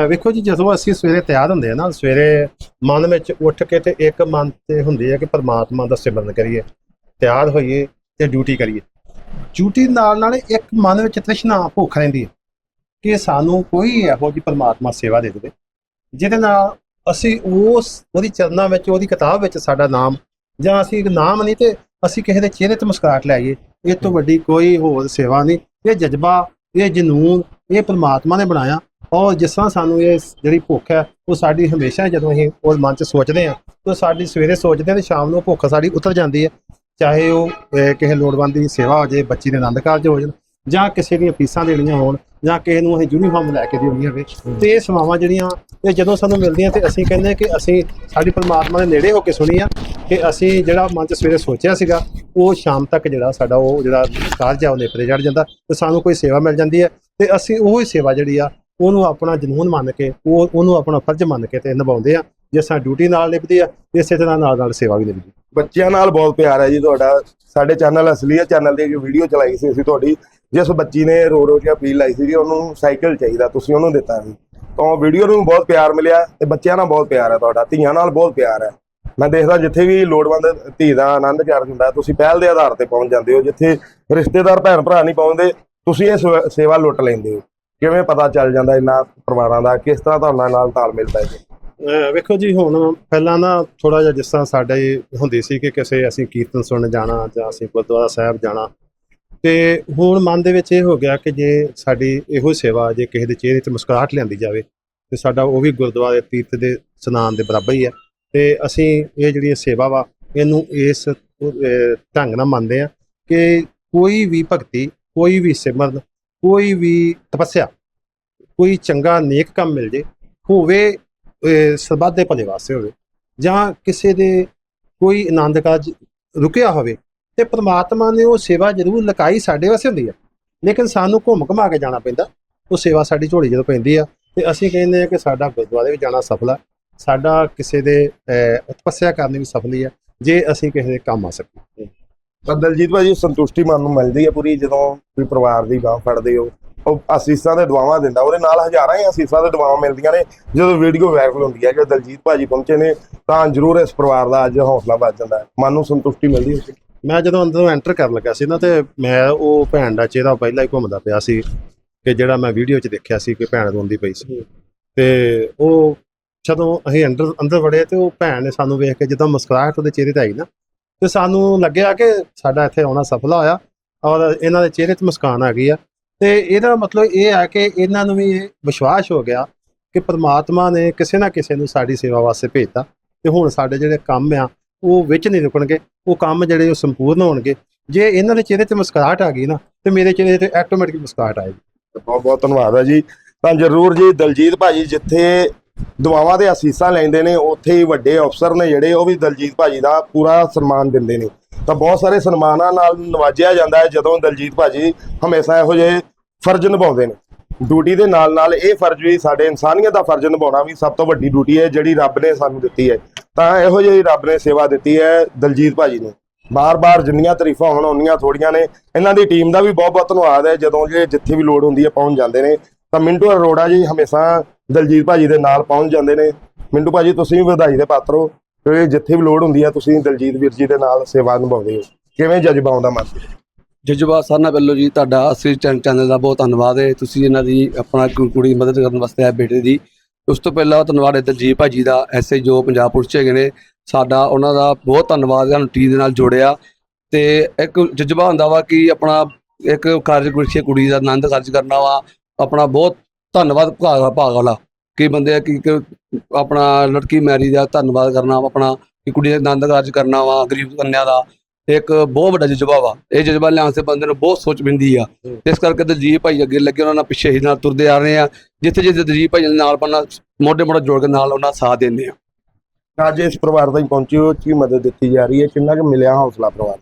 ਵੇਖੋ ਜੀ, ਜਦੋਂ ਅਸੀਂ ਸਵੇਰੇ ਤਿਆਰ ਹੁੰਦੇ ਆ ਨਾ, ਸਵੇਰੇ ਮਨ ਵਿੱਚ ਉੱਠ ਕੇ ਤੇ ਇੱਕ ਮਨ ਤੇ ਹੁੰਦੀ ਹੈ ਕਿ ਪਰਮਾਤਮਾ ਦਾ ਸਿਮਰਨ ਕਰੀਏ, ਤਿਆਰ ਹੋਈਏ ਤੇ ਡਿਊਟੀ ਕਰੀਏ। ਡਿਊਟੀ ਨਾਲ ਨਾਲ ਇੱਕ ਮਨ ਵਿੱਚ ਤ੍ਰਿਸ਼ਨਾ ਭੁੱਖ ਰਹਿੰਦੀ ਹੈ ਕਿ ਸਾਨੂੰ ਕੋਈ ਇਹੋ ਜਿਹੀ ਪਰਮਾਤਮਾ ਸੇਵਾ ਦੇ ਦੇਵੇ, ਜਿਹਦੇ ਨਾਲ ਅਸੀਂ ਉਸ, ਉਹਦੀ ਚਰਨਾਂ ਵਿੱਚ, ਉਹਦੀ ਕਿਤਾਬ ਵਿੱਚ ਸਾਡਾ ਨਾਮ, ਜਾਂ ਅਸੀਂ ਨਾਮ ਨਹੀਂ ਤੇ ਅਸੀਂ ਕਿਸੇ ਦੇ ਚਿਹਰੇ ਤੇ ਮੁਸਕਰਾਹਟ ਲੈ ਆਈਏ, ਇਹ ਤੋਂ ਵੱਡੀ ਕੋਈ ਹੋਰ ਸੇਵਾ ਨਹੀਂ। ਇਹ ਜਜ਼ਬਾ, ਇਹ ਜਨੂਨ, ਇਹ ਪਰਮਾਤਮਾ ਨੇ ਬਣਾਇਆ। ਔਰ ਜਿਸ ਤਰ੍ਹਾਂ ਸਾਨੂੰ ਇਹ ਜਿਹੜੀ ਭੁੱਖ ਹੈ, ਉਹ ਸਾਡੀ ਹਮੇਸ਼ਾ ਜਦੋਂ ਅਸੀਂ ਉਹ ਮਨ 'ਚ ਸੋਚਦੇ ਹਾਂ, ਤਾਂ ਸਾਡੀ ਸਵੇਰੇ ਸੋਚਦੇ ਹਾਂ ਤੇ ਸ਼ਾਮ ਨੂੰ ਭੁੱਖ ਸਾਡੀ ਉਤਰ ਜਾਂਦੀ ਹੈ। ਚਾਹੇ ਉਹ ਕਿਸੇ ਲੋੜਵੰਦ ਦੀ ਸੇਵਾ ਹੋ ਜਾਏ, ਬੱਚੀ ਦੇ ਆਨੰਦ ਕਾਰਜ ਹੋ ਜਾਣ ਜਾਂ ਕਿਸੇ ਦੀਆਂ ਫੀਸਾਂ ਦੇਣੀਆਂ ਹੋਣ ਜਾਂ ਕਿਸੇ ਨੂੰ ਅਸੀਂ ਯੂਨੀਫਾਰਮ ਲੈ ਕੇ ਦੇਣੀ ਹੋਵੇ ਤੇ ਇਹ ਸੇਵਾਵਾਂ ਜਿਹੜੀਆਂ ਇਹ ਜਦੋਂ ਸਾਨੂੰ ਮਿਲਦੀਆਂ ਤੇ ਅਸੀਂ ਕਹਿੰਦੇ ਕਿ ਅਸੀਂ ਸਾਡੀ ਪਰਮਾਤਮਾ ਦੇ ਨੇੜੇ ਹੋ ਕੇ ਸੁਣੀ ਆ ਕਿ ਅਸੀਂ ਜਿਹੜਾ ਮਨ 'ਚ ਸਵੇਰੇ ਸੋਚਿਆ ਸੀਗਾ ਉਹ ਸ਼ਾਮ ਤੱਕ ਜਿਹੜਾ ਸਾਡਾ ਉਹ ਜਿਹੜਾ ਕਾਰਜ ਆ ਉਹ ਨੇਪਰੇ ਚੜ ਜਾਂਦਾ ਤੇ ਸਾਨੂੰ ਕੋਈ ਸੇਵਾ ਮਿਲ ਜਾਂਦੀ ਹੈ ਤੇ ਅਸੀਂ ਉਹ ਹੀ ਸੇਵਾ ਜਿਹੜੀ ਆ ਉਹਨੂੰ ਆਪਣਾ ਜਨੂਨ ਮੰਨ ਕੇ ਉਹ ਉਹਨੂੰ ਆਪਣਾ ਫਰਜ਼ ਮੰਨ ਕੇ ਤੇ ਨਿਭਾਉਂਦੇ ਆ ਜਿਸ ਤਰ੍ਹਾਂ ਡਿਊਟੀ ਨਾਲ ਨਿਭਦੀ ਆ ਇਸੇ ਤਰ੍ਹਾਂ ਨਾਲ ਨਾਲ ਸੇਵਾ ਵੀ ਨਿਭਦੀ। ਬੱਚਿਆਂ ਨਾਲ ਬਹੁਤ ਪਿਆਰ ਹੈ ਜੀ ਤੁਹਾਡਾ ਸਾਡੇ ਚੈਨਲ ਅਸਲੀਅਤ ਚੈਨਲ ਤੇ ਜੋ ਵੀਡੀਓ ਚਲਾਈ ਸੀ ਅਸੀਂ ਤੁਹਾਡੀ ਜਿਸ ਬੱਚੀ ਨੇ ਰੋ ਰੋ ਕੇ ਅਪੀਲ ਲਾਈ ਸੀ ਕਿ ਉਹਨੂੰ ਸਾਈਕਲ ਚਾਹੀਦਾ, ਤੁਸੀਂ ਉਹਨੂੰ ਦਿੱਤਾ ਸੀ। ਤਾਂ ਉਹ ਵੀਡੀਓ ਨੂੰ ਬਹੁਤ ਪਿਆਰ ਮਿਲਿਆ ਤੇ ਬੱਚਿਆਂ ਨਾਲ ਬਹੁਤ ਪਿਆਰ ਹੈ ਤੁਹਾਡਾ, ਧੀਆਂ ਨਾਲ ਬਹੁਤ ਪਿਆਰ ਹੈ। ਮੈਂ ਦੇਖਦਾ ਜਿੱਥੇ ਵੀ ਲੋੜਵੰਦ ਧੀ ਦਾ ਆਨੰਦ ਕਾਰਜ ਹੁੰਦਾ, ਤੁਸੀਂ ਪਹਿਲ ਦੇ ਆਧਾਰ ਤੇ ਪਹੁੰਚ ਜਾਂਦੇ ਹੋ, ਜਿੱਥੇ ਰਿਸ਼ਤੇਦਾਰ ਭੈਣ ਭਰਾ ਨਹੀਂ ਪਹੁੰਚਦੇ, ਤੁਸੀਂ ਇਹ ਸੇਵਾ- ਸੇਵਾ ਲੁੱਟ ਲੈਂਦੇ ਹੋ। ਕਿਵੇਂ ਪਤਾ ਚੱਲ ਜਾਂਦਾ ਇਹਨਾਂ ਪਰਿਵਾਰਾਂ ਦਾ, ਕਿਸ ਤਰ੍ਹਾਂ ਤੁਹਾਡਾ ਨਾਲ ਤਾਲਮੇਲ ਪੈ ਜੇ ਵੇਖੋ ਜੀ, ਹੁਣ ਪਹਿਲਾਂ ਨਾ ਥੋੜਾ ਜਿਹਾ ਜਿਸ ਤਰ੍ਹਾਂ ਸਾਡੇ ਹੁੰਦੀ ਸੀ ਕਿ ਕਿਸੇ ਅਸੀਂ ਕੀਰਤਨ ਸੁਣਨ ਜਾਣਾ ਜਾਂ ਅਸੀਂ ਗੁਰਦੁਆਰਾ ਸਾਹਿਬ ਜਾਣਾ ਤੇ ਹੁਣ ਮਨ ਦੇ ਵਿੱਚ ਇਹ ਹੋ ਗਿਆ ਕਿ ਜੇ ਸਾਡੀ ਇਹੋ ਸੇਵਾ, ਜੇ ਕਿਸੇ ਦੇ ਚਿਹਰੇ ਤੇ ਮੁਸਕਰਾਹਟ ਲਿਆਂਦੀ ਜਾਵੇ, ਤੇ ਸਾਡਾ ਉਹ ਵੀ ਗੁਰਦੁਆਰੇ ਤੀਰਥ ਦੇ ਸਨਾਨ ਦੇ ਬਰਾਬਰ ਹੀ ਹੈ। ਤੇ ਅਸੀਂ ਇਹ ਜਿਹੜੀ ਸੇਵਾ ਵਾ, ਇਹਨੂੰ ਇਸ ਢੰਗ ਨਾਲ ਮੰਨਦੇ ਆ ਕਿ ਕੋਈ ਵੀ ਭਗਤੀ, ਕੋਈ ਵੀ ਸਿਮਰਨ, ਕੋਈ ਵੀ ਤਪੱਸਿਆ, ਕੋਈ ਚੰਗਾ ਨੇਕ ਕੰਮ ਮਿਲ ਜੇ, ਹੋਵੇ ਅਹ ਸਰਬੱਤ ਦੇ ਭਲੇ ਵਾਸਤੇ ਹੋਵੇ, ਜਾਂ ਕਿਸੇ ਦੇ ਕੋਈ ਆਨੰਦ ਕਾਰਜ ਰੁਕਿਆ ਹੋਵੇ ਤੇ ਪ੍ਰਮਾਤਮਾ ਨੇ ਉਹ ਸੇਵਾ ਜ਼ਰੂਰ ਲਕਾਈ ਸਾਡੇ ਵਾਸਤੇ ਹੁੰਦੀ ਆ। ਲੇਕਿਨ ਸਾਨੂੰ ਘੁੰਮ ਘਮਾ ਕੇ ਜਾਣਾ ਪੈਂਦਾ। ਉਹ ਸੇਵਾ ਸਾਡੀ ਝੋਲੀ ਜਦੋਂ ਪੈਂਦੀ ਆ ਤੇ ਅਸੀਂ ਕਹਿੰਦੇ ਆ ਕਿ ਸਾਡਾ ਗੁਰਦੁਆਰੇ ਵੀ ਜਾਣਾ ਸਫਲ ਆ। ਸਾਡਾ ਕਿਸੇ ਦੇ ਅਹ, ਤਪੱਸਿਆ ਕਰਨੀ ਵੀ ਸਫਲੀ ਆ ਜੇ ਅਸੀਂ ਕਿਸੇ ਦੇ ਕੰਮ ਆ ਸਕੀਏ। ਤਾਂ ਦਲਜੀਤ ਭਾਜੀ ਸੰਤੁਸ਼ਟੀ ਮਨ ਨੂੰ ਮਿਲਦੀ ਹੈ ਪੂਰੀ ਜਦੋਂ ਕੋਈ ਪਰਿਵਾਰ ਦੀ ਬਾਹ ਫੜਦੇ ਹੋ। ਉਹ ਅਸੀਸਾਂ ਦੇ ਦੁਆਵਾਂ ਦਿੰਦਾ ਉਹਦੇ ਨਾਲ ਹਜ਼ਾਰਾਂ ਹੀ ਅਸੀਸਾਂ ਦੇ ਦੁਆਵਾਂ ਮਿਲਦੀਆਂ ਨੇ। ਜਦੋਂ ਵੀਡੀਓ ਵਾਇਰਲ ਹੁੰਦੀ ਹੈ ਕਿ ਦਲਜੀਤ ਭਾਜੀ ਪਹੁੰਚੇ ਨੇ ਤਾਂ ਜ਼ਰੂਰ ਇਸ ਪਰਿਵਾਰ ਦਾ ਅੱਜ ਹੌਸਲਾ ਵੱਧ ਜਾਂਦਾ। ਮਨ ਨੂੰ ਸੰਤੁਸ਼ਟੀ ਮਿਲਦੀ ਹੈ। ਮੈਂ ਜਦੋਂ ਅੰਦਰੋਂ ਐਂਟਰ ਕਰਨ ਲੱਗਾ ਸੀ ਨਾ ਤੇ ਮੈਂ ਉਹ ਭੈਣ ਦਾ ਚਿਹਰਾ ਪਹਿਲਾਂ ਹੀ ਘੁੰਮਦਾ ਪਿਆ ਸੀ ਕਿ ਜਿਹੜਾ ਮੈਂ ਵੀਡੀਓ 'ਚ ਦੇਖਿਆ ਸੀ ਕਿ ਭੈਣ ਰੋਂਦੀ ਪਈ ਸੀ। ਤੇ ਉਹ ਜਦੋਂ ਅਸੀਂ ਅੰਦਰ ਅੰਦਰ ਵੜੇ ਤੇ ਉਹ ਭੈਣ ਨੇ ਸਾਨੂੰ ਵੇਖ ਕੇ ਜਦੋਂ ਮੁਸਕਰਾਹਟ ਉਹਦੇ ਚਿਹਰੇ ਤੇ ਆਈ ਨਾ ਤੇ ਸਾਨੂੰ ਲੱਗਿਆ ਕਿ ਸਾਡਾ ਇੱਥੇ ਆਉਣਾ ਸਫਲ ਹੋਇਆ ਔਰ ਇਹਨਾਂ ਦੇ ਚਿਹਰੇ ਤੇ ਮੁਸਕਾਨ ਆ ਗਈ ਆ। ਤੇ ਇਹਦਾ ਮਤਲਬ ਇਹ ਹੈ ਕਿ ਇਹਨਾਂ ਨੂੰ ਵੀ ਇਹ ਵਿਸ਼ਵਾਸ ਹੋ ਗਿਆ ਕਿ ਪ੍ਰਮਾਤਮਾ ਨੇ ਕਿਸੇ ਨਾ ਕਿਸੇ ਨੂੰ ਸਾਡੀ ਸੇਵਾ ਵਾਸਤੇ ਭੇਜਤਾ ਤੇ ਹੁਣ ਸਾਡੇ ਜਿਹੜੇ ਕੰਮ ਆ ਉਹ ਵਿੱਚ ਨਹੀਂ ਰੁਕਣਗੇ, ਉਹ ਕੰਮ ਜਿਹੜੇ ਉਹ ਸੰਪੂਰਨ ਹੋਣਗੇ। ਜੇ ਇਹਨਾਂ ਦੇ ਚਿਹਰੇ ਤੇ ਮੁਸਕਰਾਹਟ ਆ ਗਈ ਨਾ, ਤੇ ਮੇਰੇ ਚਿਹਰੇ ਤੇ ਆਟੋਮੈਟਿਕ ਮੁਸਕਰਾਹਟ ਆਏਗੀ। ਬਹੁਤ ਬਹੁਤ ਧੰਨਵਾਦ ਹੈ ਜੀ। ਤਾਂ ਜ਼ਰੂਰ ਜੀ, ਦਲਜੀਤ ਭਾਜੀ ਜਿੱਥੇ ਦੁਆਵਾਂ ਦੇ ਅਸੀਸਾਂ ਲੈਂਦੇ ਨੇ, ਉੱਥੇ ਹੀ ਵੱਡੇ ਅਫਸਰ ਨੇ ਜਿਹੜੇ, ਉਹ ਵੀ ਦਲਜੀਤ ਭਾਜੀ ਦਾ ਪੂਰਾ ਸਨਮਾਨ ਦਿੰਦੇ ਨੇ। ਤਾਂ ਬਹੁਤ ਸਾਰੇ ਸਨਮਾਨਾਂ ਨਾਲ ਨਵਾਜਿਆ ਜਾਂਦਾ ਹੈ, ਜਦੋਂ ਦਲਜੀਤ ਭਾਜੀ ਹਮੇਸ਼ਾ ਇਹੋ ਜਿਹੇ ਫਰਜ਼ ਨਿਭਾਉਂਦੇ ਨੇ। ਡਿਊਟੀ ਦੇ ਨਾਲ ਨਾਲ ਇਹ ਫਰਜ਼ ਵੀ, ਸਾਡੇ ਇਨਸਾਨੀਅਤ ਦਾ ਫਰਜ਼ ਨਿਭਾਉਣਾ ਵੀ ਸਭ ਤੋਂ ਵੱਡੀ ਡਿਊਟੀ ਹੈ, ਜਿਹੜੀ ਰੱਬ ਨੇ ਸਾਨੂੰ ਦਿੱਤੀ ਹੈ। ਤਾਂ ਇਹੋ ਜਿਹੀ ਰੱਬ ਨੇ ਸੇਵਾ ਦਿੱਤੀ ਹੈ ਦਲਜੀਤ ਭਾਜੀ ਨੂੰ। ਬਾਰ-ਬਾਰ ਜਿੰਨੀਆਂ ਤਾਰੀਫਾਂ ਹੋਣ, ਉਨੀਆਂ ਥੋੜੀਆਂ ਨੇ। ਇਹਨਾਂ ਦੀ ਟੀਮ ਦਾ ਵੀ ਬਹੁਤ-ਬਹੁਤ ਧੰਨਵਾਦ ਹੈ। ਜਦੋਂ ਜੇ ਜਿੱਥੇ ਵੀ ਲੋੜ ਹੁੰਦੀ ਹੈ ਪਹੁੰਚ ਜਾਂਦੇ ਨੇ। ਤਾਂ ਮਿੰਟੂ ਅਰੋੜਾ ਜੀ ਹਮੇਸ਼ਾ ਦਲਜੀਤ ਭਾਜੀ ਦੇ ਨਾਲ ਪਹੁੰਚ ਜਾਂਦੇ ਨੇ। ਮਿੰਟੂ ਭਾਜੀ, ਤੁਸੀਂ ਵੀ ਵਧਾਈ ਦੇ ਪਾਤਰ ਹੋ। ਕਿਉਂਕਿ ਜਿੱਥੇ ਵੀ ਲੋੜ ਹੁੰਦੀ ਹੈ, ਤੁਸੀਂ ਦਲਜੀਤ ਵੀਰ ਜੀ ਦੇ ਨਾਲ ਸੇਵਾ ਨਿਭਾਉਂਦੇ ਹੋ। ਕਿਵੇਂ ਜਜ਼ਬਾ ਆਉਂਦਾ ਮਨ 'ਚ? ਜਜ਼ਬਾ ਸਾਨਾ ਵੱਲੋਂ ਜੀ, ਤੁਹਾਡਾ ਅਸੀਂ ਚੈਨ- ਚੈਨਲ ਦਾ ਬਹੁਤ ਧੰਨਵਾਦ ਹੈ। ਤੁਸੀਂ ਇਹਨਾਂ ਦੀ ਆਪਣਾ ਕੁੜੀ ਦੀ ਮਦਦ ਕਰਨ ਵਾਸਤੇ ਆਏ ਬੇਟੇ ਦੀ। ਉਸ ਤੋਂ ਪਹਿਲਾਂ ਧੰਨਵਾਦ ਹੈ ਦਲਜੀਤ ਭਾਜੀ ਦਾ, ਐਸੇ ਜੋ ਪੰਜਾਬ ਪੁਲਿਸ 'ਚ ਹੈਗੇ ਨੇ। ਸਾਡਾ ਉਹਨਾਂ ਦਾ ਬਹੁਤ ਧੰਨਵਾਦ, ਸਾਨੂੰ ਟੀ ਦੇ ਨਾਲ ਜੋੜਿਆ। ਤੇ ਇੱਕ ਜਜ਼ਬਾ ਹੁੰਦਾ ਵਾ ਕਿ ਆਪਣਾ ਇੱਕ ਕਾਰਜ ਕੁੜੀ ਕੁੜੀ ਦਾ ਆਨੰਦ ਕਾਰਜ ਕਰਨਾ ਵਾ। ਆਪਣਾ ਬਹੁਤ ਧੰਨਵਾਦ ਭਾਗ ਭਾਗ ਵਾਲਾ। ਕਿ ਬੰਦੇ ਆ ਕਿ ਕਿ ਆਪਣਾ ਲੜਕੀ ਮੈਰੀ ਦਾ ਧੰਨਵਾਦ ਕਰਨਾ ਆਪਣਾ ਕਿ ਕੁੜੀ ਦਾ ਆਨੰਦ ਕਾਰਜ ਕਰਨਾ ਵਾ, ਗਰੀਬ ਕੰਨਿਆ ਦਾ। ਇੱਕ ਬਹੁਤ ਵੱਡਾ ਜਜ਼ਬਾ ਵਾ। ਇਹ ਜਜ਼ਬਾ ਲਿਆਉਣ ਸੇ ਬੰਦੇ ਨੂੰ ਬਹੁਤ ਸੋਚ ਪੈਂਦੀ ਆ। ਇਸ ਕਰਕੇ ਦਲਜੀਤ ਭਾਈ ਅੱਗੇ ਲੱਗੇ ਉਹਨਾਂ ਨਾਲ ਪਿੱਛੇ ਹੀ ਨਾਲ ਤੁਰਦੇ ਆ ਰਹੇ ਆ। ਜਿੱਥੇ ਜਿੱਥੇ ਦਲਜੀਤ ਭਾਈ ਨਾਲ ਪੰਨਾ ਮੋਢੇ ਮੋਢੇ ਜੋੜ ਕੇ ਨਾਲ ਉਹਨਾਂ ਸਾਥ ਦਿੰਦੇ ਆ। ਅੱਜ ਇਸ ਪਰਿਵਾਰ ਤਾਈਂ ਪਹੁੰਚੇ ਹੋ ਕੀ ਮਦਦ ਦਿੱਤੀ ਜਾ ਰਹੀ ਹੈ? ਕਿੰਨਾ ਕੁ ਮਿਲਿਆ ਹੌਸਲਾ ਪਰਿਵਾਰ?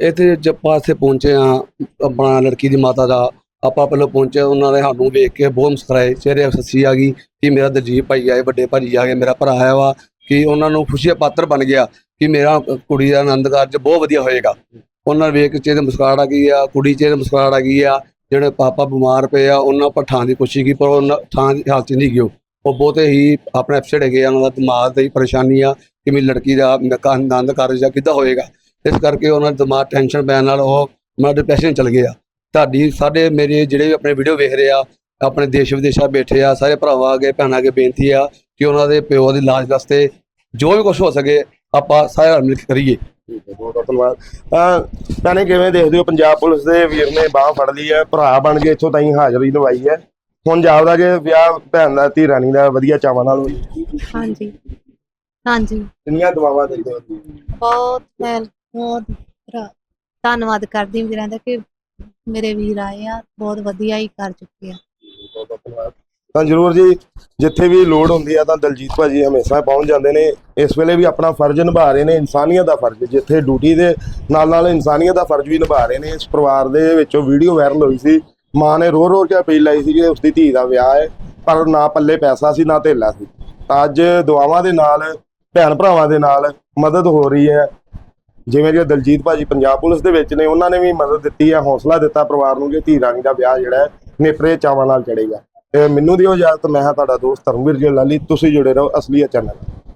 ਇੱਥੇ ਜਦ ਪਾਸੇ ਪਹੁੰਚੇ ਆ ਆਪਣਾ ਲੜਕੀ ਦੀ ਮਾਤਾ ਦਾ। ਆਪਾਂ ਪਹਿਲਾਂ ਪਹੁੰਚੇ ਉਹਨਾਂ ਨੇ ਸਾਨੂੰ ਵੇਖ ਕੇ ਬਹੁਤ ਮੁਸਕਰਾਏ। ਚਿਹਰੇ ਸੱਸੀ ਆ ਗਈ ਕਿ ਮੇਰਾ ਦਲਜੀਤ ਭਾਈ ਆਏ ਵੱਡੇ ਭਾਜੀ ਆ ਗਏ ਮੇਰਾ ਭਰਾ ਆਇਆ ਵਾ। ਕਿ ਉਹਨਾਂ ਨੂੰ ਖੁਸ਼ੀ ਦਾ ਪਾਤਰ ਬਣ ਗਿਆ ਕਿ ਮੇਰਾ ਕੁੜੀ ਦਾ ਆਨੰਦ ਕਾਰਜ ਬਹੁਤ ਵਧੀਆ ਹੋਏਗਾ। ਉਹਨਾਂ ਵੇਖ ਕੇ ਚਿਹਰੇ ਮੁਸਕਰਾਹਟ ਆ ਗਈ ਆ, ਕੁੜੀ ਚਿਹਰੇ ਮੁਸਕਰਾਹਟ ਆ ਗਈ ਆ, ਜਿਹੜੇ ਪਾਪਾ ਬਿਮਾਰ ਪਏ ਆ, ਉਹਨਾਂ ਪਰ ਠਾਂ ਦੀ ਕੋਸ਼ਿਸ਼ ਕੀਤੀ, ਪਰ ਉਹਨਾਂ ਠਾਂ ਦੀ ਹਾਲਤ ਨਹੀਂ ਗਿਓ ਉਹ। ਬਹੁਤੇ ਹੀ ਆਪਣੇ ਅਪਸੈਟ ਹੈਗੇ ਆ, ਉਹਨਾਂ ਦਾ ਦਿਮਾਗ ਦੀ ਪਰੇਸ਼ਾਨੀ ਆ ਕਿ ਮੇਰੀ ਲੜਕੀ ਦਾ ਨਕਾ- ਆਨੰਦ ਕਾਰਜ ਆ ਕਿੱਦਾਂ ਹੋਏਗਾ। ਇਸ ਕਰਕੇ ਉਹਨਾਂ ਦਾ ਦਿਮਾਗ ਟੈਨਸ਼ਨ ਪੈਣ ਨਾਲ ਉਹ ਮੈਂ ਡਿਪਰੈਸ਼ਨ ਚਲ ਗਿਆ ਤੁਹਾਡੀ, ਸਾਡੇ ਮੇਰੇ ਜਿਹੜੇ ਵੀ ਆਪਣੇ ਵੀਡੀਓ ਵੇਖ ਰਹੇ ਆ, ਆਪਣੇ ਦੇਸ਼ ਵਿਦੇਸ਼ਾਂ ਬੈਠੇ ਆ, ਸਾਰੇ ਭਰਾਵਾਂ ਅੱਗੇ, ਭੈਣਾਂ ਅੱਗੇ ਬੇਨਤੀ ਆ ਕਿ ਉਹਨਾਂ ਦੇ ਪਿਓ ਦੀ ਇਲਾਜ ਵਾਸਤੇ ਜੋ ਵੀ ਕੁਝ ਹੋ ਸਕੇ ਆਪਾਂ ਸਾਰੇ ਰਲ ਮਿਲ ਕੇ ਕਰੀਏ। ਬਹੁਤ ਬਹੁਤ ਧੰਨਵਾਦ। ਤਾਂ ਭੈਣੇ ਕਿਵੇਂ ਦੇਖਦੇ ਹੋ? ਪੰਜਾਬ ਪੁਲਿਸ ਦੇ ਵੀਰ ਨੇ ਬਾਹ ਫੜ ਲਈ ਹੈ ਭਰਾ ਬਣ ਕੇ ਇੱਥੋਂ ਤਾਈਂ ਹਾਜ਼ਰੀ ਨਿਭਾਈ ਹੈ। ਹੁਣ ਜਾਪਦਾ ਕਿ ਵਿਆਹ ਭੈਣ ਦਾ ਧੀ ਰਾਣੀ ਦਾ ਵਧੀਆ ਚਾਵਾਂ ਨਾਲ ਹੋਈ। ਹਾਂਜੀ। ਹਾਂਜੀ। ਕਿੰਨੀਆਂ ਦੁਆਵਾਂ ਦਿੰਦੇ ਹੋ? ਬਹੁਤ ਮੈਂ ਬਹੁਤ ਭਰਾ- ਧੰਨਵਾਦ ਕਰਦੀ ਹਾਂ ਵੀਰਾਂ ਦਾ ਕਿ ਮੇਰੇ ਵੀਰ ਆਏ ਆ ਬਹੁਤ ਵਧੀਆ ਹੀ ਕਰ ਚੁੱਕੇ ਆ। ਤਾਂ ਜਰੂਰ ਜੀ, ਜਿੱਥੇ ਵੀ ਲੋੜ ਹੁੰਦੀ ਆ ਤਾਂ ਦਲਜੀਤ ਭਾਜੀ ਹਮੇਸ਼ਾ ਪਹੁੰਚ ਜਾਂਦੇ ਨੇ। ਇਸ ਵੇਲੇ ਵੀ ਆਪਣਾ ਫਰਜ਼ ਨਿਭਾ ਰਹੇ ਨੇ, ਇਨਸਾਨੀਅਤ ਦਾ ਫਰਜ਼, ਜਿੱਥੇ ਡਿਊਟੀ ਦੇ ਨਾਲ ਨਾਲ ਇਨਸਾਨੀਅਤ ਦਾ ਫਰਜ਼ ਵੀ ਨਿਭਾ ਰਹੇ ਨੇ। ਇਸ ਪਰਿਵਾਰ ਦੇ ਵਿੱਚੋਂ ਵੀਡੀਓ ਵਾਇਰਲ ਹੋਈ ਸੀ। ਮਾਂ ਨੇ ਰੋ ਰੋ ਕੇ ਅਪੀਲ ਲਾਈ ਸੀ ਕਿ ਉਸਦੀ ਧੀ ਦਾ ਵਿਆਹ ਹੈ, ਪਰ ਨਾ ਪੱਲੇ ਪੈਸਾ ਸੀ, ਨਾ ਧੇਲਾ ਸੀ। ਤਾਂ ਅੱਜ ਦੁਆਵਾਂ ਦੇ ਨਾਲ, ਭੈਣ ਭਰਾਵਾਂ ਦੇ ਨਾਲ ਮਦਦ ਹੋ ਰਹੀ ਹੈ। ਜਿਵੇਂ ਕਿ ਦਲਜੀਤ ਭਾਜੀ ਪੰਜਾਬ ਪੁਲਿਸ ਦੇ ਵਿੱਚ ਨੇ, ਉਹਨਾਂ ਨੇ ਵੀ ਮਦਦ ਦਿੱਤੀ ਹੈ, ਹੌਸਲਾ ਦਿੱਤਾ ਪਰਿਵਾਰ ਨੂੰ ਕਿ ਧੀ ਰਾਣੀ ਦਾ ਵਿਆਹ ਜਿਹੜਾ ਹੈ, ਨੇਪਰੇ ਚਾਵਾਂ ਨਾਲ ਚੜੇਗਾ ਮੈਨੂੰ ਦਿਓ ਇਜਾਜ਼ਤ, ਮੈਂ ਹਾਂ ਤੁਹਾਡਾ ਦੋਸਤ ਧਰਮਵੀਰ ਜੀ ਲਾਲੀ, ਤੁਸੀਂ ਜੁੜੇ ਰਹੋ ਅਸਲੀਅਤ ਚੈਨਲ।